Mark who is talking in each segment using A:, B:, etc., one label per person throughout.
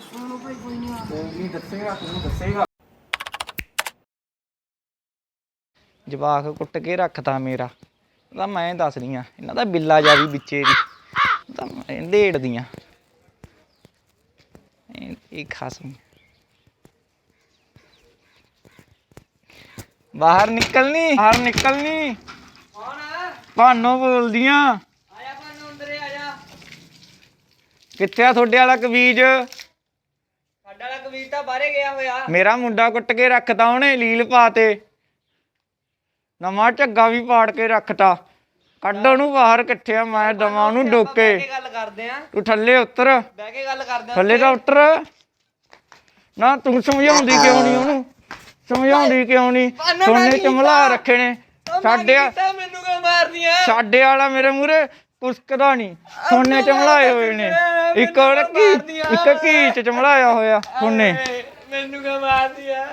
A: ਸੁਣ ਲਓ ਭਾਈ ਕੋਈ ਨਹੀਂ
B: ਕੋਈ ਨਹੀਂ ਦੱਸੇਗਾ ਤੈਨੂੰ ਦੱਸੇਗਾ
C: ਜਵਾਕ ਕੁੱਟ ਕੇ ਰੱਖਤਾ ਮੇਰਾ। ਤਾਂ ਮੈਂ ਦੱਸ ਰਹੀ ਆ ਇਹਨਾਂ ਦਾ ਬਿੱਲਾ ਜਾ ਵੀ ਵਿੱਚੇ ਦੀ ਤਾਂ ਮੈਂ ਢੇੜਦੀਆਂ ਇਹ ਇਹ ਖਸਮ। ਬਾਹਰ ਨਿਕਲਨੀ। ਬਾਹਰ ਨਿਕਲਨੀ।
A: ਕੌਣ ਆ?
C: ਭਾਨੋ ਬੋਲਦੀਆਂ।
A: ਆਇਆ ਪਾਨੂੰ ਅੰਦਰੇ ਆਇਆ।
C: ਕਿੱਥੇ ਆ ਤੁਹਾਡੇ ਵਾਲਾ ਕਬੀਜ?
A: ਕਬੀਰ ਤਾਂ ਬਾਹਰੇ ਗਿਆ ਹੋਇਆ।
C: ਮੇਰਾ ਮੁੰਡਾ ਕੁੱਟ ਕੇ ਰੱਖਤਾ ਉਹਨੇ ਲੀਲ ਪਾਤੇ। ਨਵਾਂ ਝੱਗਾ ਵੀ ਪਾੜ ਕੇ ਰੱਖਤਾ। ਕੱਢ ਉਹਨੂੰ ਬਾਹਰ ਕਿੱਥੇ ਆ ਮੈਂ ਦਵਾਂ ਉਹਨੂੰ ਡੋਕੇ।
A: ਕੇ ਗੱਲ ਕਰਦੇ ਆ।
C: ਤੂੰ ਥੱਲੇ ਉਤਰ।
A: ਬਹਿ ਕੇ ਗੱਲ ਕਰਦੇ ਆ
C: ਥੱਲੇ ਤਾਂ ਉਤਰ। ਨਾ ਤੂੰ ਸਮਝਾਉਂਦੀ ਕਿਉਂ ਨਹੀਂ ਉਹਨੂੰ? ਸਮਝਾਉਂਦੀ ਕਿਉਂ ਨਹੀਂ ਸੋਨੇ ਚਮਲਾ? ਰੱਖੇ ਨੇ। ਸਾਡੇ
A: ਮੈਨੂੰ ਕਿਉਂ ਮਾਰਦੀਆਂ
C: ਸਾਡੇ ਵਾਲਾ ਮੇਰੇ ਮੂਰੇ ਕੁਸਕਦਾ ਨਹੀਂ ਸੋਨੇ ਚਮਲਾਏ ਹੋਏ ਨੇ। ਇੱਕ ਹੋਰ ਕੀ ਇੱਕ ਕੀ ਚ ਚਮਲਾਇਆ ਹੋਇਆ ਸੋਨੇ
A: ਮੈਨੂੰ ਕਿਉਂ ਮਾਰਦੀਆਂ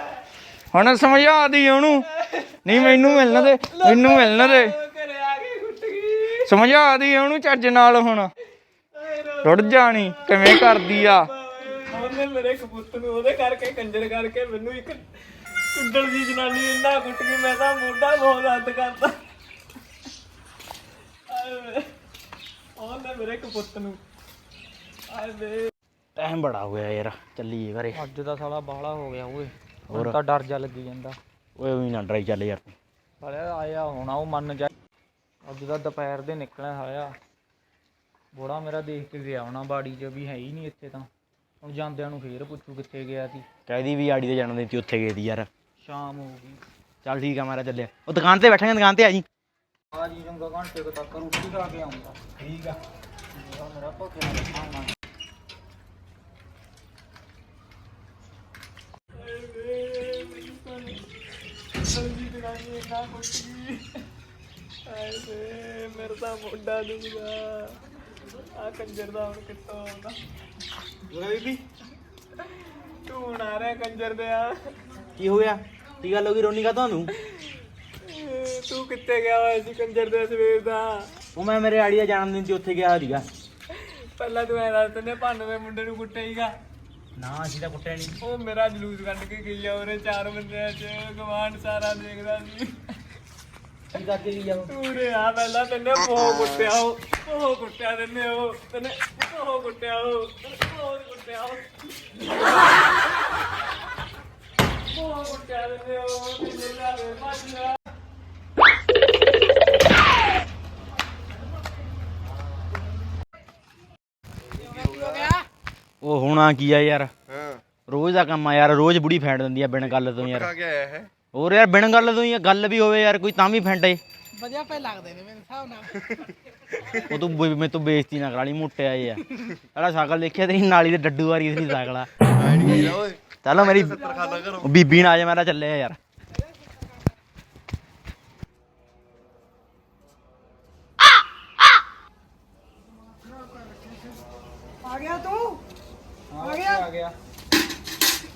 C: ਹੁਣ ਸਮਝਾ ਦੀ ਉਹਨੂੰ। ਨਹੀਂ ਮੈਨੂੰ ਮਿਲਣ ਦੇ ਮੈਨੂੰ ਮਿਲਣ ਦੇ।
A: ਆ ਕੇ
C: ਸਮਝਾ ਦੀ ਉਹਨੂੰ ਚੱਜ ਨਾਲ ਹੁਣ। ਰੁੜ ਜਾਣੀ ਕਿਵੇਂ ਕਰਦੀ ਆ?
A: ਉਹਨੇ ਮੇਰੇ ਕਬੂਤਰ ਨੂੰ ਉਹਦੇ ਕਰਕੇ ਕੰਜਰ ਕਰਕੇ ਮੈਨੂੰ ਇੱਕ ਕੁੱਡਲ ਦੀ ਜਨਾਨੀ ਇੰਨਾ ਕੁੱਟ ਗਈ ਮੈਂ ਤਾਂ ਮੋਢਾ ਬਹੁਤ ਹੱਦ ਕਰਦਾ। ਆਏ ਵੇ। ਉਹਨੇ ਮੇਰੇ ਕਬੂਤਰ ਨੂੰ। ਆਏ ਵੇ।
B: ਟਾਈਮ ਬੜਾ ਹੋ ਗਿਆ ਯਾਰ ਚੱਲੀਏ ਘਰੇ।
C: ਅੱਜ ਦਾ ਸਾਲਾ ਬਾਹਲਾ ਹੋ ਗਿਆ ਓਏ।
B: ਹੋਰ?
C: ਤਾਂ ਡਰ ਜਾ ਲੱਗੀ ਜਾਂਦਾ।
B: ਓਏ ਵੀ ਨਾ ਡਰਾਈ ਚੱਲ ਯਾਰ। ਤੂੰ
C: ਸਾਲਿਆ ਆਇਆ ਹੋਣਾ ਉਹ ਮੰਨ ਜਾ। ਅੱਜ ਦਾ ਦੁਪਹਿਰ ਦੇ ਨਿਕਲਿਆ ਸਾਲਿਆ। ਬੋੜਾ ਮੇਰਾ ਦੇਖ ਕੇ ਗਿਆ ਹੋਣਾ ਬਾੜੀ 'ਚ ਵੀ ਹੈ ਹੀ ਨਹੀਂ ਇੱਥੇ ਤਾਂ। ਹੁਣ ਜਾਂਦਿਆਂ ਨੂੰ ਫੇਰ ਪੁੱਛੂ ਕਿੱਥੇ ਗਿਆ ਸੀ।
B: ਕਹਿਦੀ ਵੀ ਆੜੀ ਦੇ ਜਨਮ ਦਿਨ ਤੇ ਉੱਥੇ ਗਏ ਦੀ ਯਾਰ।
C: ਸ਼ਾਮ ਹੋ ਗਈ।
B: ਚੱਲ ਠੀਕ ਆ ਮਾਰਾ ਚੱਲਿਆ। ਉਹ ਦੁਕਾਨ ਤੇ ਬੈਠਾਂਗੇ ਦੁਕਾਨ ਤੇ ਆ ਜੀ?
C: ਆ ਜੀ ਚੰਗਾ ਘੰਟੇ ਕੁ ਤੱਕ ਰੋਟੀ ਖਾ ਕੇ ਆਉਂਗਾ
B: ਠੀਕ ਆ।
C: ਮੇਰਾ ਮੇਰਾ ਭੁੱਖੇ ਨਾਲ ਖਾਣਾ
A: ਸਬਜ਼ੀ ਜਨਾਨੀ ਇੰਨਾ ਕੁੱਟ ਗਈ ਆਏ ਵੇ ਮੇਰਾ ਤਾਂ ਮੋਢਾ ਦੁਖਦਾ ਆ ਕੰਜਰ ਦਾ ਹੁਣ। ਕਿੱਥੋਂ ਆਉਂਦਾ
B: ਬੀਬੀ।
A: ਤੂੰ ਆ ਰਿਹਾ ਕੰਜਰ ਦੇ ਆ।
B: ਕੀ ਹੋ ਗਿਆ ਕੀ ਗੱਲ ਹੋ ਗਈ? ਰੋਣੀ ਕਾ ਤੁਹਾਨੂੰ?
A: ਤੂੰ ਕਿੱਥੇ ਗਿਆ ਹੋਇਆ ਸੀ ਕੰਜਰ ਦੇ ਸਵੇਰ ਦਾ?
B: ਉਹ ਮੈਂ ਮੇਰੇ ਆੜੀ ਦਾ ਜਨਮ ਦਿਨ ਤੇ ਉੱਥੇ ਗਿਆ ਸੀਗਾ।
A: ਪਹਿਲਾਂ ਤੂੰ ਐ ਦੱਸ ਤੈਨੇ ਭਾਨਵੇਂ ਮੁੰਡੇ ਨੂੰ ਕੁੱਟੇਗਾ
B: ਨਾ ਅਸੀਂ ਤਾਂ ਕੁੱਟਿਆ ਨਹੀਂ
A: ਉਹ ਮੇਰਾ ਜਲੂਸ ਕੱਢ ਕੇ ਗਈ ਆ ਉਹਨੇ ਚਾਰ ਬੰਦਿਆਂ ਚ ਗਵਾਂਢ ਸਾਰਾ ਦੇਖਦਾ ਸੀ।
B: ਕੀ ਕਰਕੇ ਜਾਓ
A: ਤੂੰ ਰੇ ਆ ਪਹਿਲਾਂ ਤੈਨੇ ਬਹੁਤ ਕੁੱਟਿਆ ਉਹ ਬਹੁਤ ਕੁੱਟਿਆ ਤੈਨੇ ਉਹ ਤੈਨੇ ਬਹੁਤ ਕੁੱਟਿਆ ਉਹ ਤੈਨੇ ਬਹੁਤ ਕੁੱਟਿਆ ਉਹ। ਬਹੁਤ ਕੁੱਟਿਆ ਤੈਨੇ ਉਹ ਤੈਨੇ
B: ਉਹ ਹੋਣਾ ਕੀ ਆ ਯਾਰ? ਹਾਂ। ਰੋਜ਼ ਦਾ ਕੰਮ ਆ ਯਾਰ ਰੋਜ਼ ਬੁੜੀ ਫੈਂਟ ਦਿੰਦੀ ਆ ਬਿਨ ਗੱਲ ਤੋਂ ਯਾਰ।
D: ਕੇ ਆਇਆ ਹੈ
B: ਹੋਰ ਯਾਰ ਬਿਨ ਗੱਲ ਤੋਂ ਹੀ ਆ, ਗੱਲ ਵੀ ਹੋਵੇ ਯਾਰ ਕੋਈ ਤਾਂ ਵੀ ਫੈਂਟੇ।
A: ਵਧੀਆ ਪੈ ਲੱਗਦੇ ਨੇ ਮੇਰੇ ਹਿਸਾਬ ਨਾਲ।
B: ਉਹ ਤੂੰ ਬੇ- ਮੇਰੇ ਤੋਂ ਬੇਇੱਜ਼ਤੀ ਨਾ ਕਰਾ ਲਈ ਮੋਟਿਆ ਯਾਰ ਸਾਡਾ ਸਾਈਕਲ ਦੇਖਿਆ ਤੇਰੀ ਨਾਲੀ ਦੇ ਡੱਡੂ ਵਾਰੀ ਸੀ ਸਾਈਕਲਾ
D: ਓਏ।
B: ਚਲੋ ਮੇਰੀ
D: ਖਾਣਾ ਕਰੋ।
B: ਉਹ ਬੀਬੀ ਨਾਲ ਆ ਜਾ ਮੇਰਾ ਚੱਲਿਆ ਯਾਰ।
A: ਆ ਗਿਆ ਤੂੰ?
C: ਆ ਗਿਆ। ਆ ਗਿਆ।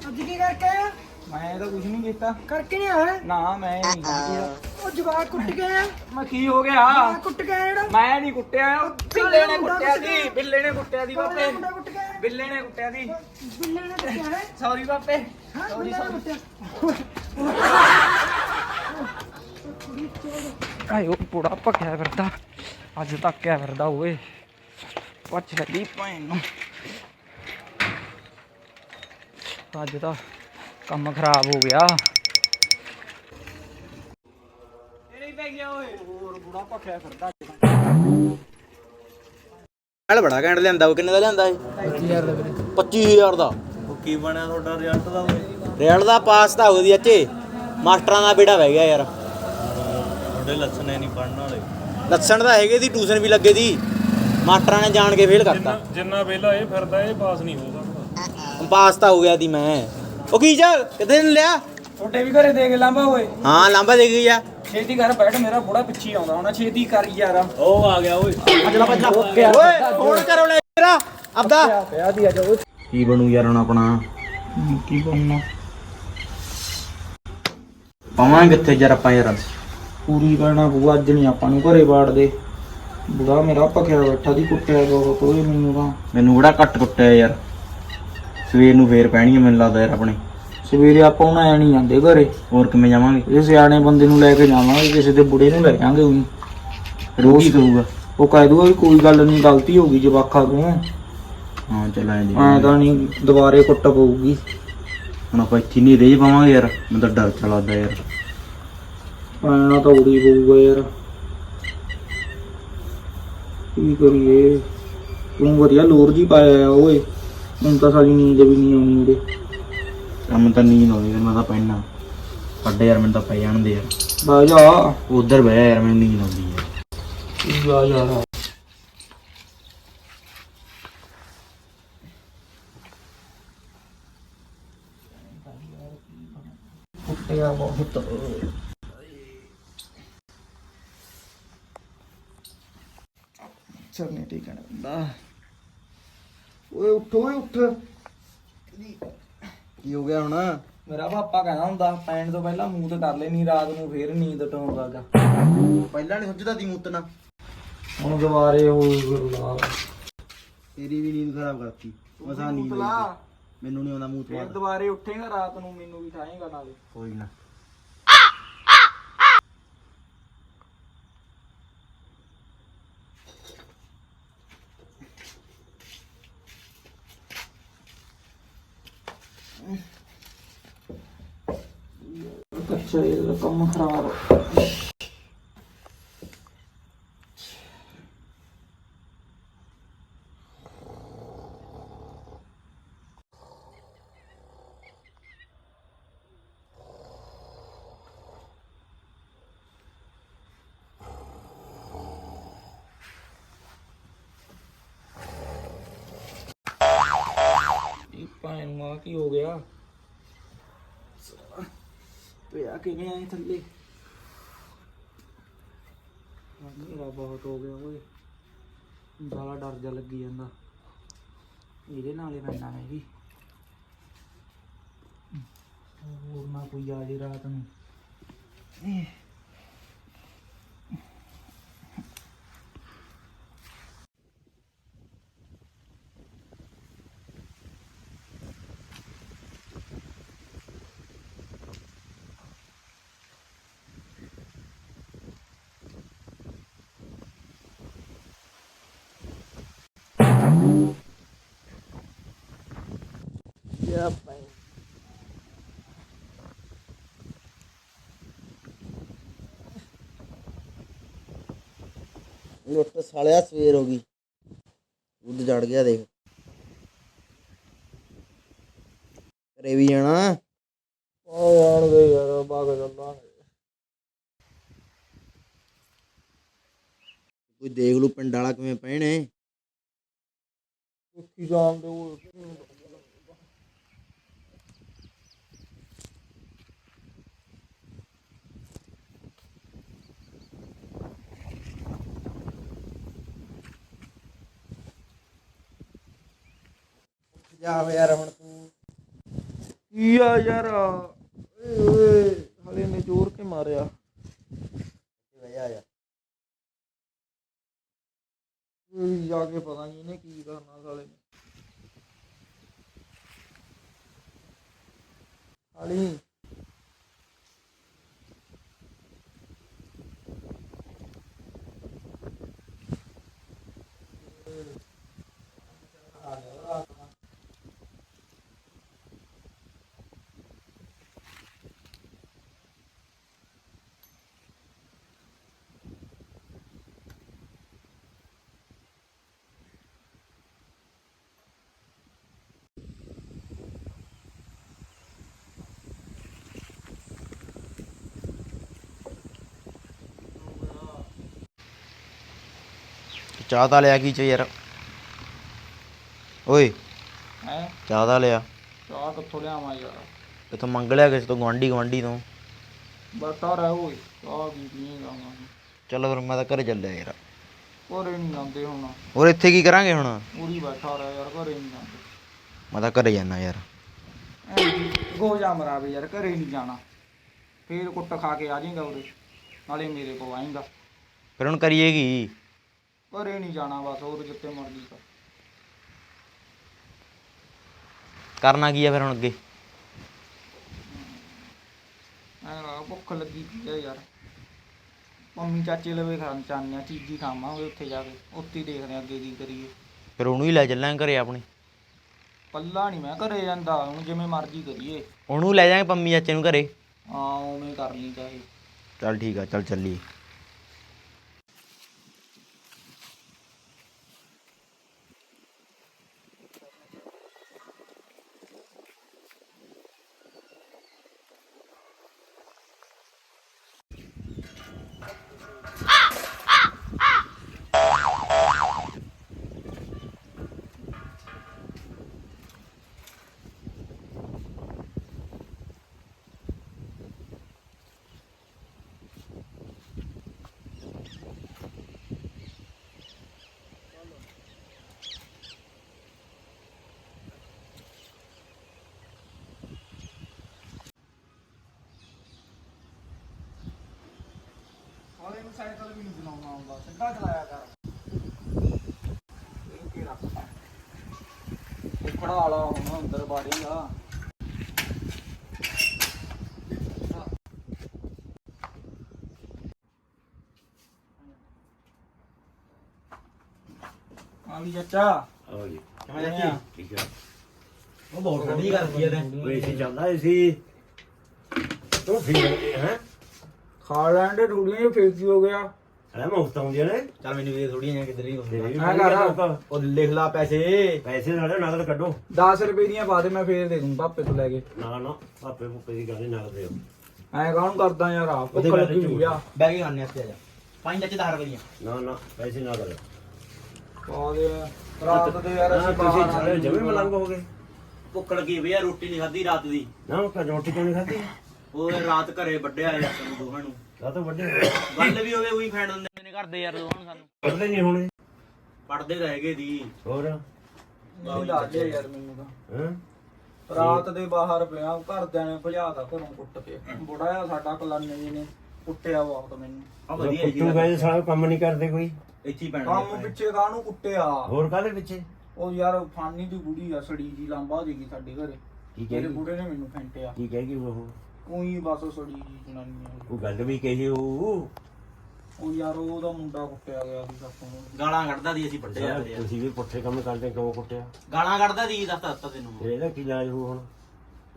A: ਅੱਜ ਕੀ ਕਰਕੇ ਆਇਆ?
C: ਮੈਂ ਤਾਂ ਕੁਝ ਨਹੀਂ ਕੀਤਾ।
A: ਕਰਕੇ ਨਹੀਂ ਆਇਆ?
C: ਨਾ ਮੈਂ ਨਹੀਂ ਕੀਤਾ।
A: ਉਹ ਜਵਾਕ ਕੁੱਟ ਕੇ ਆਇਆ।
C: ਮੈਂ ਕੀ ਹੋ ਗਿਆ?
A: ਜਵਾਕ ਕੁੱਟ ਕੇ ਆਇਆ ਜਿਹੜਾ?
C: ਮੈਂ ਨਹੀਂ ਕੁੱਟਿਆ। ਉਹ ਬਿੱਲੇ ਨੇ ਕੁੱਟਿਆ ਸੀ। ਬਿੱਲੇ ਨੇ ਕੁੱਟਿਆ ਦੀ ਬਾਪੇ।
A: ਮੁੰਡਾ ਕੁੱਟ ਕੇ ਆਇਆ?
C: ਬਿੱਲੇ ਨੇ ਕੁੱਟਿਆ ਦੀ
A: ਬਿੱਲੇ ਨੇ ਕੁੱਟਿਆ ਹੈ?
C: ਸੌਰੀ ਬਾਪੇ।
A: ਹਾਂ ਬਿੱਲੇ ਨੇ ਕੁੱਟਿਆ।
C: ਆਏ ਉਹ ਪੂੜਾ ਭੱਖਿਆ ਫਿਰਦਾ। ਅੱਜ ਤੱਕ ਆ ਫਿਰਦਾ ਓਏ। ਪੁੱਛ ਲੱਗੀ ਭੈਣ ਨੂੰ। ਅੱਜ ਤਾਂ ਕੰਮ ਖਰਾਬ ਹੋ ਗਿਆ।
A: ਇਹਨੇ ਪੈ ਗਿਆ ਓਏ।
C: ਹੋਰ ਬੁੜਾ ਭੱਖਿਆ ਫਿਰਦਾ।
B: ਨਾਲ ਬੜਾ ਘੈਂਟ ਲਿਆਂਦਾ ਉਹ ਕਿੰਨੇ ਦਾ ਲਿਆਂਦਾ ਇਹ? 25000 ਦਾ 25000 ਦਾ।
D: ਉਹ ਕੀ ਬਣਿਆ ਤੁਹਾਡਾ ਰਿਜ਼ਲਟ ਦਾ ਓਏ?
B: ਰਿਜ਼ਲਟ ਦਾ ਪਾਸ ਤਾਂ ਹੋ ਗਈ ਅੱਛੇ ਮਾਸਟਰਾਂ ਦਾ ਬੇੜਾ ਵਹਿ ਗਿਆ ਯਾਰ।
D: ਤੁਹਾਡੇ ਲੱਛਣ ਨਹੀਂ ਪੜਨ ਵਾਲੇ।
B: ਲੱਛਣ ਤਾਂ ਹੈਗੇ ਦੀ ਟਿਊਸ਼ਨ ਵੀ ਲੱਗੇ ਦੀ ਮਾਸਟਰਾਂ ਨੇ ਜਾਣ ਕੇ ਫੇਲ ਕਰਤਾ।
D: ਜਿੰਨਾ ਵੇਲਾ ਇਹ ਫਿਰਦਾ ਇਹ ਪਾਸ ਨਹੀਂ ਹੋ ਸਕਦਾ
B: ਪਾਸ ਤਾਂ ਹੋ ਗਿਆ ਦੀ ਮੈਂ। ਉਹ ਕੀ ਚੱਲ ਕਿੱਥੇ ਨੇ ਲਿਆ?
C: ਛੋਟੇ ਵੀ ਘਰੇ ਦੇ ਕੇ ਲਾਂਬਾ ਓਏ।
B: ਹਾਂ ਲਾਂਬਾ ਦੇ ਗਈ ਆ।
C: ਛੇਤੀ ਕਰ ਬੈਠ ਮੇਰਾ ਬੁੜਾ ਪਿੱਛੇ ਆਉਂਦਾ ਹੋਣਾ ਛੇਤੀ ਕਰ ਯਾਰ।
D: ਉਹ ਆ ਗਿਆ ਓਏ।
B: ਭੱਜਲਾ ਭੱਜਲਾ ਓਏ ਫੋਨ ਕਰੋ ਲੈ ਮੇਰਾ ਆਪਦਾ।
C: ਪਿਆ ਦੀ ਅੱਜ ਓਏ।
B: ਕੀ ਬਣੂ ਯਾਰ ਹੁਣ ਆਪਣਾ?
C: ਕੀ ਕਰਨਾ
B: ਪਾਵਾਂਗੇ ਕਿੱਥੇ ਯਾਰ ਆਪਾਂ ਯਾਰ?
C: ਪੂਰੀ ਕਰਨਾ ਪਊ ਅੱਜ ਨਹੀਂ ਆਪਾਂ ਨੂੰ ਘਰੇ ਬਾੜਦੇ ਬੁੜਾ ਮੇਰਾ ਭਖਿਆ ਬੈਠਾ ਦੀ ਕੁੱਟਿਆ ਬਹੁਤ ਓਏ ਮੈਨੂੰ ਤਾਂ।
B: ਮੈਨੂੰ ਬੜਾ ਘੱਟ ਕੁੱਟਿਆ ਯਾਰ? ਸਵੇਰ ਨੂੰ ਫੇਰ ਪੈਣੀ ਆ ਮੈਨੂੰ ਲੱਗਦਾ ਯਾਰ ਆਪਣੇ।
C: ਸਵੇਰੇ ਆਪਾਂ ਹੁਣ ਐ ਨਹੀਂ ਜਾਂਦੇ ਘਰੇ।
B: ਹੋਰ ਕਿਵੇਂ ਜਾਵਾਂਗੇ?
C: ਇਹ ਸਿਆਣੇ ਬੰਦੇ ਨੂੰ ਲੈ ਕੇ ਜਾਵਾਂਗੇ ਕਿਸੇ ਦੇ ਬੁੜੇ ਨੂੰ ਲੈ ਜਾਾਂਗੇ ਉਹਨੂੰ।
B: ਫਿਰ ਉਹ ਕੀ ਕਰੂਗਾ
C: ਉਹ ਕਹਿ ਦੂਗਾ ਵੀ ਕੋਈ ਗੱਲ ਨਹੀਂ ਗਲਤੀ ਹੋ ਗਈ ਜਵਾਖਾ ਤੋਂ
B: ਹਾਂ ਚੱਲ ਐਂ ਜੀ
C: ਐ ਤਾਂ ਨਹੀਂ ਦੁਬਾਰੇ ਕੁੱਟ ਪਊਗੀ।
B: ਹੁਣ ਆਪਾਂ ਇੱਥੇ ਨਹੀਂ ਰਹਿ ਪਾਵਾਂਗੇ ਯਾਰ ਮੈਨੂੰ ਤਾਂ ਡਰ ਚਾ ਲੱਗਦਾ ਯਾਰ।
C: ਐਨਾ ਤਾਂ ਉੜੀ ਪਊਗਾ ਯਾਰ। ਕੀ ਕਰੀਏ? ਤੂੰ ਵਧੀਆ ਲੋਰ ਜੀ ਪਾਇਆ ਓਏ। ਹੁਣ ਤਾਂ ਸਾਡੀ ਨੀਂਦ ਵੀ ਨਹੀਂ ਆਉਣੀ ਉਹਦੇ।
B: ਕੰਮ ਤਾਂ ਨੀਂਦ ਆਉਂਦੀ ਫਿਰ ਮੈਂ ਤਾਂ ਪੈਣਾ। ਅੱਡੇ ਯਾਰ ਮੈਨੂੰ ਤਾਂ ਪੈ ਜਾਣਦੇ ਯਾਰ।
C: ਬਹਿ ਜਾ।
B: ਉਧਰ ਬਹਿ ਯਾਰ ਮੈਨੂੰ ਨੀਂਦ ਆਉਂਦੀ ਯਾਰ।
C: ਕੀ ਆ ਯਾਰ ਕੁੱਟਿਆ ਬਹੁਤ ਚਰਨੇ ਠੀਕ ਹੈ ਬੰਦਾ ਉੱਠ ਓਏ ਉੱਠ।
B: ਕੀ ਹੋ ਗਿਆ ਹੁਣ?
C: ਮੇਰਾ ਪਾਪਾ ਕਹਿੰਦਾ ਹੁੰਦਾ ਪੈਣ ਤੋਂ ਪਹਿਲਾਂ ਮੂੰਹ ਤੇ ਕਰ ਲੈਣੀ ਰਾਤ ਨੂੰ ਫੇਰ ਨੀਂਦ ਟਾਉਣ ਲੱਗਾ
B: ਪਹਿਲਾਂ ਨਹੀਂ ਸੋਚਦਾ ਤੀ ਮੁੱਤਨਾ
C: ਹੁਣ ਦੁਬਾਰੇ ਹੋ ਗੁਰਲਾ
B: ਤੇਰੀ ਵੀ ਨੀਂਦ ਖਰਾਬ ਕਰਤੀ। ਮਸਾ ਨੀਂਦ ਆਈ
C: ਲਾ।
B: ਮੈਨੂੰ ਨਹੀਂ ਆਉਂਦਾ ਮੂੰਹ ਤੋਂ
C: ਫੇਰ
B: ਬਾਅਦ।
C: ਦੁਬਾਰੇ ਉੱਠੇਗਾ ਰਾਤ ਨੂੰ ਮੈਨੂੰ ਵੀ ਠਾਏਗਾ ਨਾਲੇ।
B: ਕੋਈ ਨਾ।
C: ਅੱਛਾ ਇਹਦਾ ਕੰਮ ਖਰਾਬ ਇਹ ਭੈਣ ਮਾਂ ਕੀ ਹੋ ਗਿਆ? ਪਿਆ ਕਿਵੇਂ ਆਏ ਥੱਲੇ। ਮੇਰਾ ਬਹੁਤ ਹੋ ਗਿਆ ਓਏ। ਸਾਲਾ ਡਰ ਜਾ ਲੱਗੀ ਜਾਂਦਾ। ਇਹਦੇ ਨਾਲੇ ਪੈਣਾ ਮੈਂ ਵੀ। ਹੋਰ ਨਾ ਕੋਈ ਆ ਜੇ ਰਾਤ ਨੂੰ। ਯਾ ਭਾਈ
B: ਲੁੱਟ ਸਾਲਿਆ ਸਵੇਰ ਹੋ ਗਈ। ਉੱਡ ਜੜ ਗਿਆ ਦੇਖ। ਘਰੇ ਵੀ ਜਾਣਾ।
C: ਓ ਯਾਰ ਦੇ ਯਾਰ ਬਾਗ ਚੱਲਾਂਗੇ
B: ਕੋਈ ਦੇਖ ਲੂ ਪਿੰਡ ਵਾਲਾ ਕਿਵੇਂ ਪਏ ਨੇ।
C: ਕੀ ਜਾਣਦੇ ਓਏ
B: ਜਾ ਯਾਰ ਹੁਣ ਤੂੰ।
C: ਕੀ ਆ ਯਾਰ? ਓਏ ਓਏ ਹਲੇ ਨੇ ਜ਼ੋਰ ਕੇ ਮਾਰਿਆ?
B: ਜਾ ਜਾ
C: ਇਹ ਜਾ ਕੇ ਪਤਾ ਨਹੀਂ ਇਹਨੇ ਕੀ ਕਰਨਾ ਸਾਲੇ ਨੇ। ਹਾਲੀ
B: ਚਾਹ ਤਾਂ ਲਿਆ ਕੀ ਚ ਯਾਰ? ਓਏ।
C: ਹੈ?
B: ਚਾਹ ਤਾਂ ਲਿਆ।
C: ਚਾਹ ਕਿੱਥੋਂ ਲਿਆਵਾਂ ਯਾਰ?
B: ਕਿਥੋਂ ਮੰਗ ਲਿਆ ਕਿਸੇ ਤੋਂ ਗਵਾਂਢੀ ਗਵਾਂਢੀ ਤੋਂ।
C: ਬਤਾ ਰਹਿ ਓਏ ਚਾਹ ਵੀ ਪੀਏਗਾ ਮੈਂ।
B: ਚੱਲ ਫਿਰ ਮੈਂ ਤਾਂ ਘਰੇ ਚੱਲਿਆ ਯਾਰ।
C: ਘਰੇ ਨਹੀਂ ਜਾਂਦੇ ਹੁਣ।
B: ਹੋਰ ਇੱਥੇ ਕੀ ਕਰਾਂਗੇ ਹੁਣ?
C: ਪੂਰੀ ਬੈਠਾ ਰਹਿ ਯਾਰ ਘਰੇ ਨਹੀਂ ਜਾਂਦੇ।
B: ਮੈਂ ਤਾਂ ਘਰੇ ਜਾਣਾ ਯਾਰ।
C: ਗੋ ਜਾ ਮਰਾਵੇ ਯਾਰ ਘਰੇ ਨਹੀਂ ਜਾਣਾ। ਫੇਰ ਕੁੱਟ ਖਾ ਕੇ ਆ ਜਾਏਗਾ ਉਰੇ ਨਾਲੇ ਮੇਰੇ ਕੋਲ ਆਏਗਾ।
B: ਫਿਰ ਹੁਣ ਕਰੀਏ ਕੀ?
C: ਘਰੇ ਨਹੀਂ ਜਾਣਾ ਬਸ ਹੋਰ ਜਿੱਤੇ ਮਰਜ਼ੀ ਕਰ।
B: ਕਰਨਾ ਕੀ ਆ ਫਿਰ ਹੁਣ ਅੱਗੇ?
C: ਐਂ ਲਾ ਭੁੱਖ ਲੱਗੀ ਪਈ ਆ ਯਾਰ। ਮੰਮੀ ਚਾਚੇ ਲਵੇ ਖਾਣ ਚਾਹੁੰਦੇ ਆ ਚੀਜ਼ੀ ਖਾਵਾਂਗੇ ਉੱਥੇ ਜਾ ਕੇ ਉੱਥੇ ਹੀ ਦੇਖਦੇ ਆ ਅੱਗੇ ਕੀ ਕਰੀਏ।
B: ਫਿਰ ਉਹਨੂੰ ਹੀ ਲੈ ਚੱਲਾਂਗੇ ਘਰੇ ਆਪਣੇ?
C: ਪੱਲਾ ਨਹੀਂ ਮੈਂ ਘਰੇ ਜਾਂਦਾ ਹੁਣ ਜਿਵੇਂ ਮਰਜ਼ੀ ਕਰੀਏ।
B: ਉਹਨੂੰ ਲੈ ਜਾਾਂਗੇ ਪੰਮੀ ਚਾਚੇ ਨੂੰ ਘਰੇ?
C: ਹਾਂ ਉਵੇਂ ਕਰ ਲਈ ਚਾਹੇ।
B: ਚੱਲ ਠੀਕ ਆ ਚੱਲ ਚੱਲੀਏ।
C: ਸਾਈਕਲ ਵੀ ਨਹੀਂ ਚਲਾਉਣਾ ਆਉਂਦਾ ਸਿੱਧਾ ਚਲਾਇਆ ਕਰ। ਇਹ ਕੀ ਰੱਖਦਾ? ਇਹ ਖੜਾ ਵਾਲਾ ਹੁਣ ਅੰਦਰ ਬਾੜੇਗਾ ਆ। ਵੀ ਚਾਚਾ।
E: ਆਓ ਜੀ।
C: ਕਿਵੇਂ ਆ?
E: ਠੀਕ ਹੈ
B: ਉਹ ਬਹੁਤ ਠੰਡੀ ਕਰਦੀ ਆ
E: ਉਹ ਏਸੀ ਚੱਲਦਾ ਸੀ। ਤੂੰ ਠੀਕ ਹੈ?
C: ਖਾ ਲੈਂਦੇ ਰੂੜੀਆਂ ਫੇਰ ਕੀ ਹੋ ਗਿਆ।
E: ਅਰੇ ਮੁਫਤ ਆਉਂਦੀਆਂ ਨੇ।
B: ਚੱਲ ਮੈਨੂੰ ਵੀ ਥੋੜੀਆਂ ਜਿਹੀਆਂ ਕਿੱਧਰ ਹੀ
C: ਮੈਂ ਕਰ।
E: ਮੁਫ਼ਤ।
B: ਉਹ ਲਿਖ ਲਾ ਪੈਸੇ।
E: ਪੈਸੇ ਨਾਲੇ ਨਗਦ ਕੱਢੋ।
C: 10 ਰੁਪਏ ਦੀਆਂ ਪਾ ਦੇ ਮੈਂ ਫੇਰ ਦੇ ਦੂੰ ਪਾਪੇ ਤੋਂ ਲੈ ਕੇ।
E: ਨਾ ਨਾ ਪਾਪੇ ਪੁੱਪੇ ਦੀ ਗੱਲ ਨੀ ਨਗਦ ਦਿਓ।
C: ਐਂ ਕਾਹਨੂੰ ਕਰਦਾ ਯਾਰ ਆ ਭੁੱਖ
E: ਉਹਦੇ ਬਾਰੇ
C: ਲੱਗੀ ਹੋਈ ਆ।
B: ਬੈ ਕੇ ਖਾਣੇ ਆਸਤੇ ਆ ਜਾ। ਪੰਜ ਚਾਚੇ 10 ਰੁਪਏ ਦੀਆਂ
E: ਨਾ ਨਾ ਪੈਸੇ ਨਾ ਕਰੋ
C: ਪਾ ਦੇ ਰਾਤ ਦੇ ਯਾਰ ਅਸੀਂ
E: ਤੁਸੀਂ
C: ਬਾਹਰ
E: ਜਮੇ ਮਲੰਗ ਹੋ ਗਏ।
B: ਭੁੱਖ ਲੱਗੀ ਭਈਆ ਰੋਟੀ ਨਹੀਂ ਖਾਧੀ ਰਾਤ ਦੀ।
E: ਨਾ ਉਹ ਰੋਟੀ ਕਿਉਂ ਨਹੀਂ ਖਾਧੀ?
B: ਉਹ ਰਾਤ ਘਰੇ ਵੱਡਿਆ ਆ ਸਾਨੂੰ ਦੋਹਾਂ ਨੂੰ।
E: ਆ ਤਾਂ ਵੱਡੇ
B: ਗੱਲ ਵੀ ਹੋਵੇ ਉਹੀ ਫੈਂਡ ਦਿੰਦੇ ਨੇ ਘਰ ਦੇ ਯਾਰ ਦੋਹਾਂ ਨੂੰ ਸਾਨੂੰ।
E: ਪੜਦੇ ਨਹੀਂ ਹੋਣੇ।
B: ਪੜਦੇ ਤਾਂ ਹੈਗੇ ਦੀ।
E: ਹੋਰ?
C: ਨਹੀਂ ਦੱਸ ਦੇ ਯਾਰ ਮੈਨੂੰ ਤਾਂ।
E: ਹਾਂ?
C: ਰਾਤ ਦੇ ਬਾਹਰ ਪਿਆ ਘਰਦਿਆਂ ਨੇ ਭਜਾਤਾ ਘਰੋਂ ਕੁੱਟ ਕੇ। ਬੁੜਾ ਆ ਸਾਡਾ ਕਲਾਨੇ ਜੀ ਨੇ ਕੁੱਟਿਆ ਬਹੁਤ ਮੈਨੂੰ।
B: ਆ ਵਧੀਆ ਜੀ
E: ਤੂੰ ਗਏ ਸਾਰਾ ਕੰਮ ਨਹੀਂ ਕਰਦੇ ਕੋਈ।
B: ਇੱਥੇ ਹੀ ਪੈਣਾ
C: ਕੰਮ ਪਿੱਛੇ ਕਾਹਨੂੰ ਕੁੱਟਿਆ?
E: ਹੋਰ ਕਾਹਦੇ ਪਿੱਛੇ?
C: ਉਹ ਯਾਰ ਫਾਨੀ ਦੀ ਬੁੜੀ ਆ ਸੜੀ ਜੀ ਲਾਂਬਾ ਦੇਗੀ ਸਾਡੇ ਘਰੇ।
E: ਕੀ
C: ਮੇਰੇ
E: ਕਹੇਗੀ?
C: ਬੁੜੇ ਨੇ ਮੈਨੂੰ ਫੈਂਟਿਆ।
E: ਕੀ ਕਹੇਗੀ ਉਹ?
C: ਉਹੀ ਬਸ ਸੜੀ ਜੀ ਜਨਾਨੀ ਆ।
E: ਉਹ ਗੱਲ ਵੀ ਕਹੀ ਉਹ
C: ਉਹ ਯਾਰ ਉਹਦਾ ਮੁੰਡਾ ਕੁੱਟਿਆ ਗਿਆ ਸੀ ਸਾਥੋਂ
B: ਗਾਲਾਂ ਕੱਢਦਾ ਦੀ ਅਸੀਂ ਵੱਡੇ ਆ ਫਿਰ
E: ਤੁਸੀਂ ਵੀ ਪੁੱਠੇ ਕੰਮ ਕਰਦੇ ਕਿਉਂ ਕੁੱਟਿਆ?
B: ਗਾਲਾਂ ਕੱਢਦਾ ਦੀ ਦੱਸ ਦੱਸ ਤੈਨੂੰ
E: ਫਿਰ ਇਹਦਾ ਕੀ ਇਲਾਜ ਹੋ ਹੁਣ?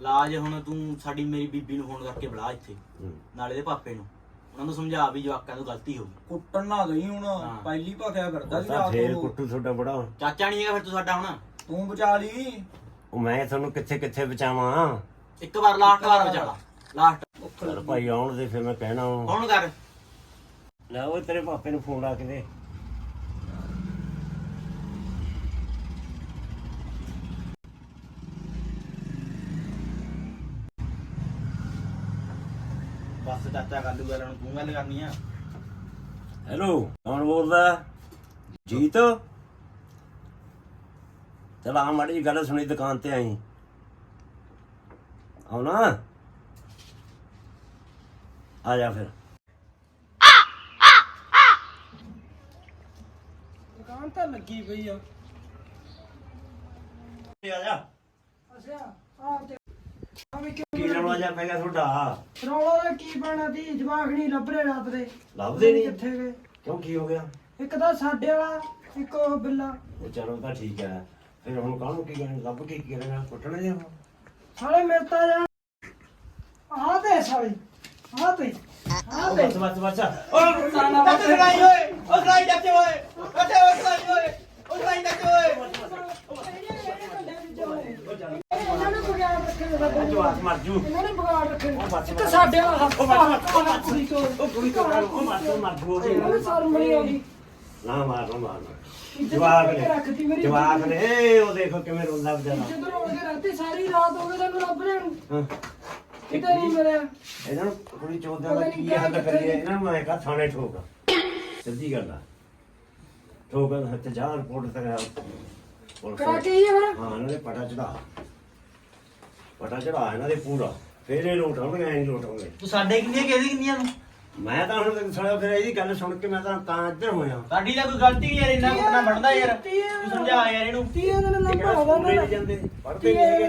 B: ਲਾਜ ਹੁਣ ਤੂੰ ਸਾਡੀ ਮੇਰੀ ਬੀਬੀ ਨੂੰ ਫੋਨ ਕਰਕੇ ਬੁਲਾ ਇੱਥੇ।
E: ਹੂੰ।
B: ਨਾਲੇ ਦੇ ਪਾਪੇ ਨੂੰ। ਉਹਨਾਂ ਨੂੰ ਸਮਝਾ ਵੀ ਜਵਾਕਾਂ ਤੋਂ ਗਲਤੀ ਹੋ ਗਈ।
C: ਕੁੱਟਣ ਨਾ ਗਈ ਹੁਣ।
B: ਹਾਂ।
C: ਪਹਿਲੀ ਭਖਿਆ ਫਿਰਦਾ ਸੀ
E: ਤਾਂ
C: ਰਾਤ
E: ਫੇਰ
C: ਨੂੰ।
E: ਕੁੱਟੂ ਤੁਹਾਡਾ ਬੜਾ।
B: ਚਾਚਾ ਨਹੀਂ ਹੈਗਾ ਫਿਰ ਤੂੰ ਸਾਡਾ ਹੁਣ?
C: ਤੂੰ ਬਚਾ ਲਈ।
E: ਉਹ ਮੈਂ ਤੁਹਾਨੂੰ ਕਿੱਥੇ ਕਿੱਥੇ ਬਚਾਵਾਂ?
B: ਇੱਕ ਵਾਰ ਲਾਸਟ ਵਾਰ ਬਚਾਲਾ ਲਾਸਟ
E: ਚਲ ਭਾਈ ਆਉਣ ਦੇ ਫਿਰ ਮੈਂ ਕਹਿਣਾ ਵਾਂ।
B: ਕੌਣ ਕਰ।
E: ਲੈ ਉਹ ਤੇਰੇ ਪਾਪੇ ਨੂੰ ਫੋਨ ਲਾ ਕੇ ਦੇ।
B: ਬਸ ਚਾਚਾ ਕਰ ਲੂਗਾ ਹੁਣ ਤੂੰ ਗੱਲ ਕਰਨੀ ਆ।
E: ਹੈਲੋ ਕੌਣ ਬੋਲਦਾ? ਜੀਤ? ਚਲ ਆ ਮਾੜੀ ਜਿਹੀ ਗੱਲ ਸੁਣੀ ਦੁਕਾਨ ਤੇ ਆਈ। ਆਉਣਾ? ਆ ਜਾ ਫਿਰ।
F: ਦੁਕਾਨ ਤਾਂ ਲੱਗੀ ਪਈ ਆ।
E: ਆ ਜਾ।
F: ਅੱਛਾ ਆ ਤੇ ਆ ਵੀ
E: ਕੀ ਰੌਲਾ ਜਾ ਪੈ ਗਿਆ ਤੁਹਾਡਾ?
F: ਰੌਲਾ ਦਾ ਕੀ ਬਣਾ ਦੀ ਜਵਾਕ ਨਹੀਂ ਲੱਭ ਰਹੇ ਰਾਤ ਦੇ।
E: ਲੱਭਦੇ ਨਹੀਂ।
F: ਕਿੱਥੇ ਗਏ?
E: ਕਿਉਂ ਕੀ ਹੋ ਗਿਆ?
F: ਇੱਕ ਤਾਂ ਸਾਡੇ ਵਾਲਾ ਇੱਕ ਉਹ ਬਿੱਲਾ।
E: ਉਹ ਚਲੋ ਤਾਂ ਠੀਕ ਹੈ। ਫਿਰ ਹੁਣ ਕਾਹਨੂੰ ਕੀ ਕਰਨ ਲੱਭ ਕੇ ਕੀ ਕਰੇਗਾ ਕੁੱਟਣੇ ਨੇ ਉਹ
F: ਸਾਲੇ ਮਿਲਤਾ ਜਾ ਆ ਤੇ ਸਾਲੇ। ਆ ਤੇ ਆ ਤੇ
E: ਬਸ ਬਸ ਬਸ
F: ਸਾਲਾ ਬਸ
B: ਲੜਾਈ ਓਏ ਉਹ ਲੜਾਈ ਚਾਚੇ ਓਏ ਚਾਚੇ ਓਏ ਲੜਾਈ ਓਏ ਉਹ ਲੜਾਈ ਚਾਚੇ ਓਏ
F: ਇਹਨਾਂ ਨੇ ਬਗਾੜ ਰੱਖੇ ਨੇ ਸਾਡੇ
E: ਜਵਾਕ ਮਰ ਜੂ
F: ਇਹਨਾਂ ਨੇ। ਬਗਾੜ ਰੱਖੇ ਨੇ ਇੱਕ ਸਾਡੇ ਵਾਲਾ ਹੱਥ
E: ਉਹ ਬਸ
F: ਕੁੜੀ ਤੋਂ
E: ਉਹ ਕੁੜੀ ਤੋਂ ਉਹ ਮਰ ਜੂ ਮਰ
F: ਇਹਨਾਂ ਨੇ ਸ਼ਰਮ ਨਹੀਂ ਆਉਂਦੀ
E: ਨਾ ਮਾਰ ਨਾ ਮਾਰ
F: ਰੱਖਤੀ
E: ਨੇ
F: ਮੇਰੀ
E: ਜਵਾਕ ਨੇ। ਉਹ ਦੇਖੋ ਕਿਵੇਂ ਰੋਂਦਾ ਵਿਚਾਰਾ
F: ਜਦੋਂ ਰੋਣ ਕੇ ਰਾਤੀ ਸਾਰੀ ਰਾਤ ਹੋ ਗਈ ਤੈਨੂੰ ਲੱਭ ਰਹੇ ਨੂੰ।
E: ਹਾਂ।
F: ਕਿਤੇ ਨਹੀਂ ਮਿਲਿਆ
E: ਇਹਨਾਂ ਨੂੰ ਕੁੜੀ ਚੋਦਿਆਂ ਦਾ ਕੀ ਹੱਲ ਕਰੀਏ। ਇਹਨਾਂ ਨੂੰ ਮੈਂ ਕਹਾ ਥਾਣੇ ਠੋਕ। ਸਿੱਧੀ ਗੱਲ ਆ। ਠੋਕ ਹੱਥ ਜਾ ਰਿਪੋਰਟ ਤੇ ਪੁਲਿਸ
F: ਕਰਾ ਕੇ ਹੀ ਆ ਫਿਰ?
E: ਹਾਂ ਇਹਨਾਂ ਨੇ ਪਟਾ ਚੜਾ। ਪਟਾ ਚੜਾ ਇਹਨਾਂ ਦੇ ਪੂਰਾ। ਫੇਰ ਇਹ ਲੋਟ ਆਉਣਗੇ ਐ ਲੋਟ ਆਉਣਗੇ।
B: ਤੂੰ ਸਾਡੇ ਕਿੰਨੀਆਂ ਕਿਹਦੀ ਕਿੰਨੀਆਂ ਤੂੰ
E: ਮੈਂ ਤਾਂ ਹੁਣ ਸੁਣਿਆ ਫਿਰ ਇਹਦੀ ਗੱਲ ਸੁਣ ਕੇ ਮੈਂ ਤਾਂ ਤਾਂ ਇੱਧਰ ਹੋਇਆ।
B: ਸਾਡੀ ਤਾਂ ਕੋਈ ਗਲਤੀ ਨਹੀਂ ਯਾਰ ਇੰਨਾ ਕੁੱਟਣਾ ਬਣਦਾ ਯਾਰ। ਤੂੰ ਸਮਝਾ ਯਾਰ ਇਹਨੂੰ।
F: ਤੀਏ ਦਿਨ ਲੰਬਾ ਹੋਗਾ ਨਾ
E: ਜਾਂਦੇ ਪੜ੍ਹਦੇ ਨਹੀਂ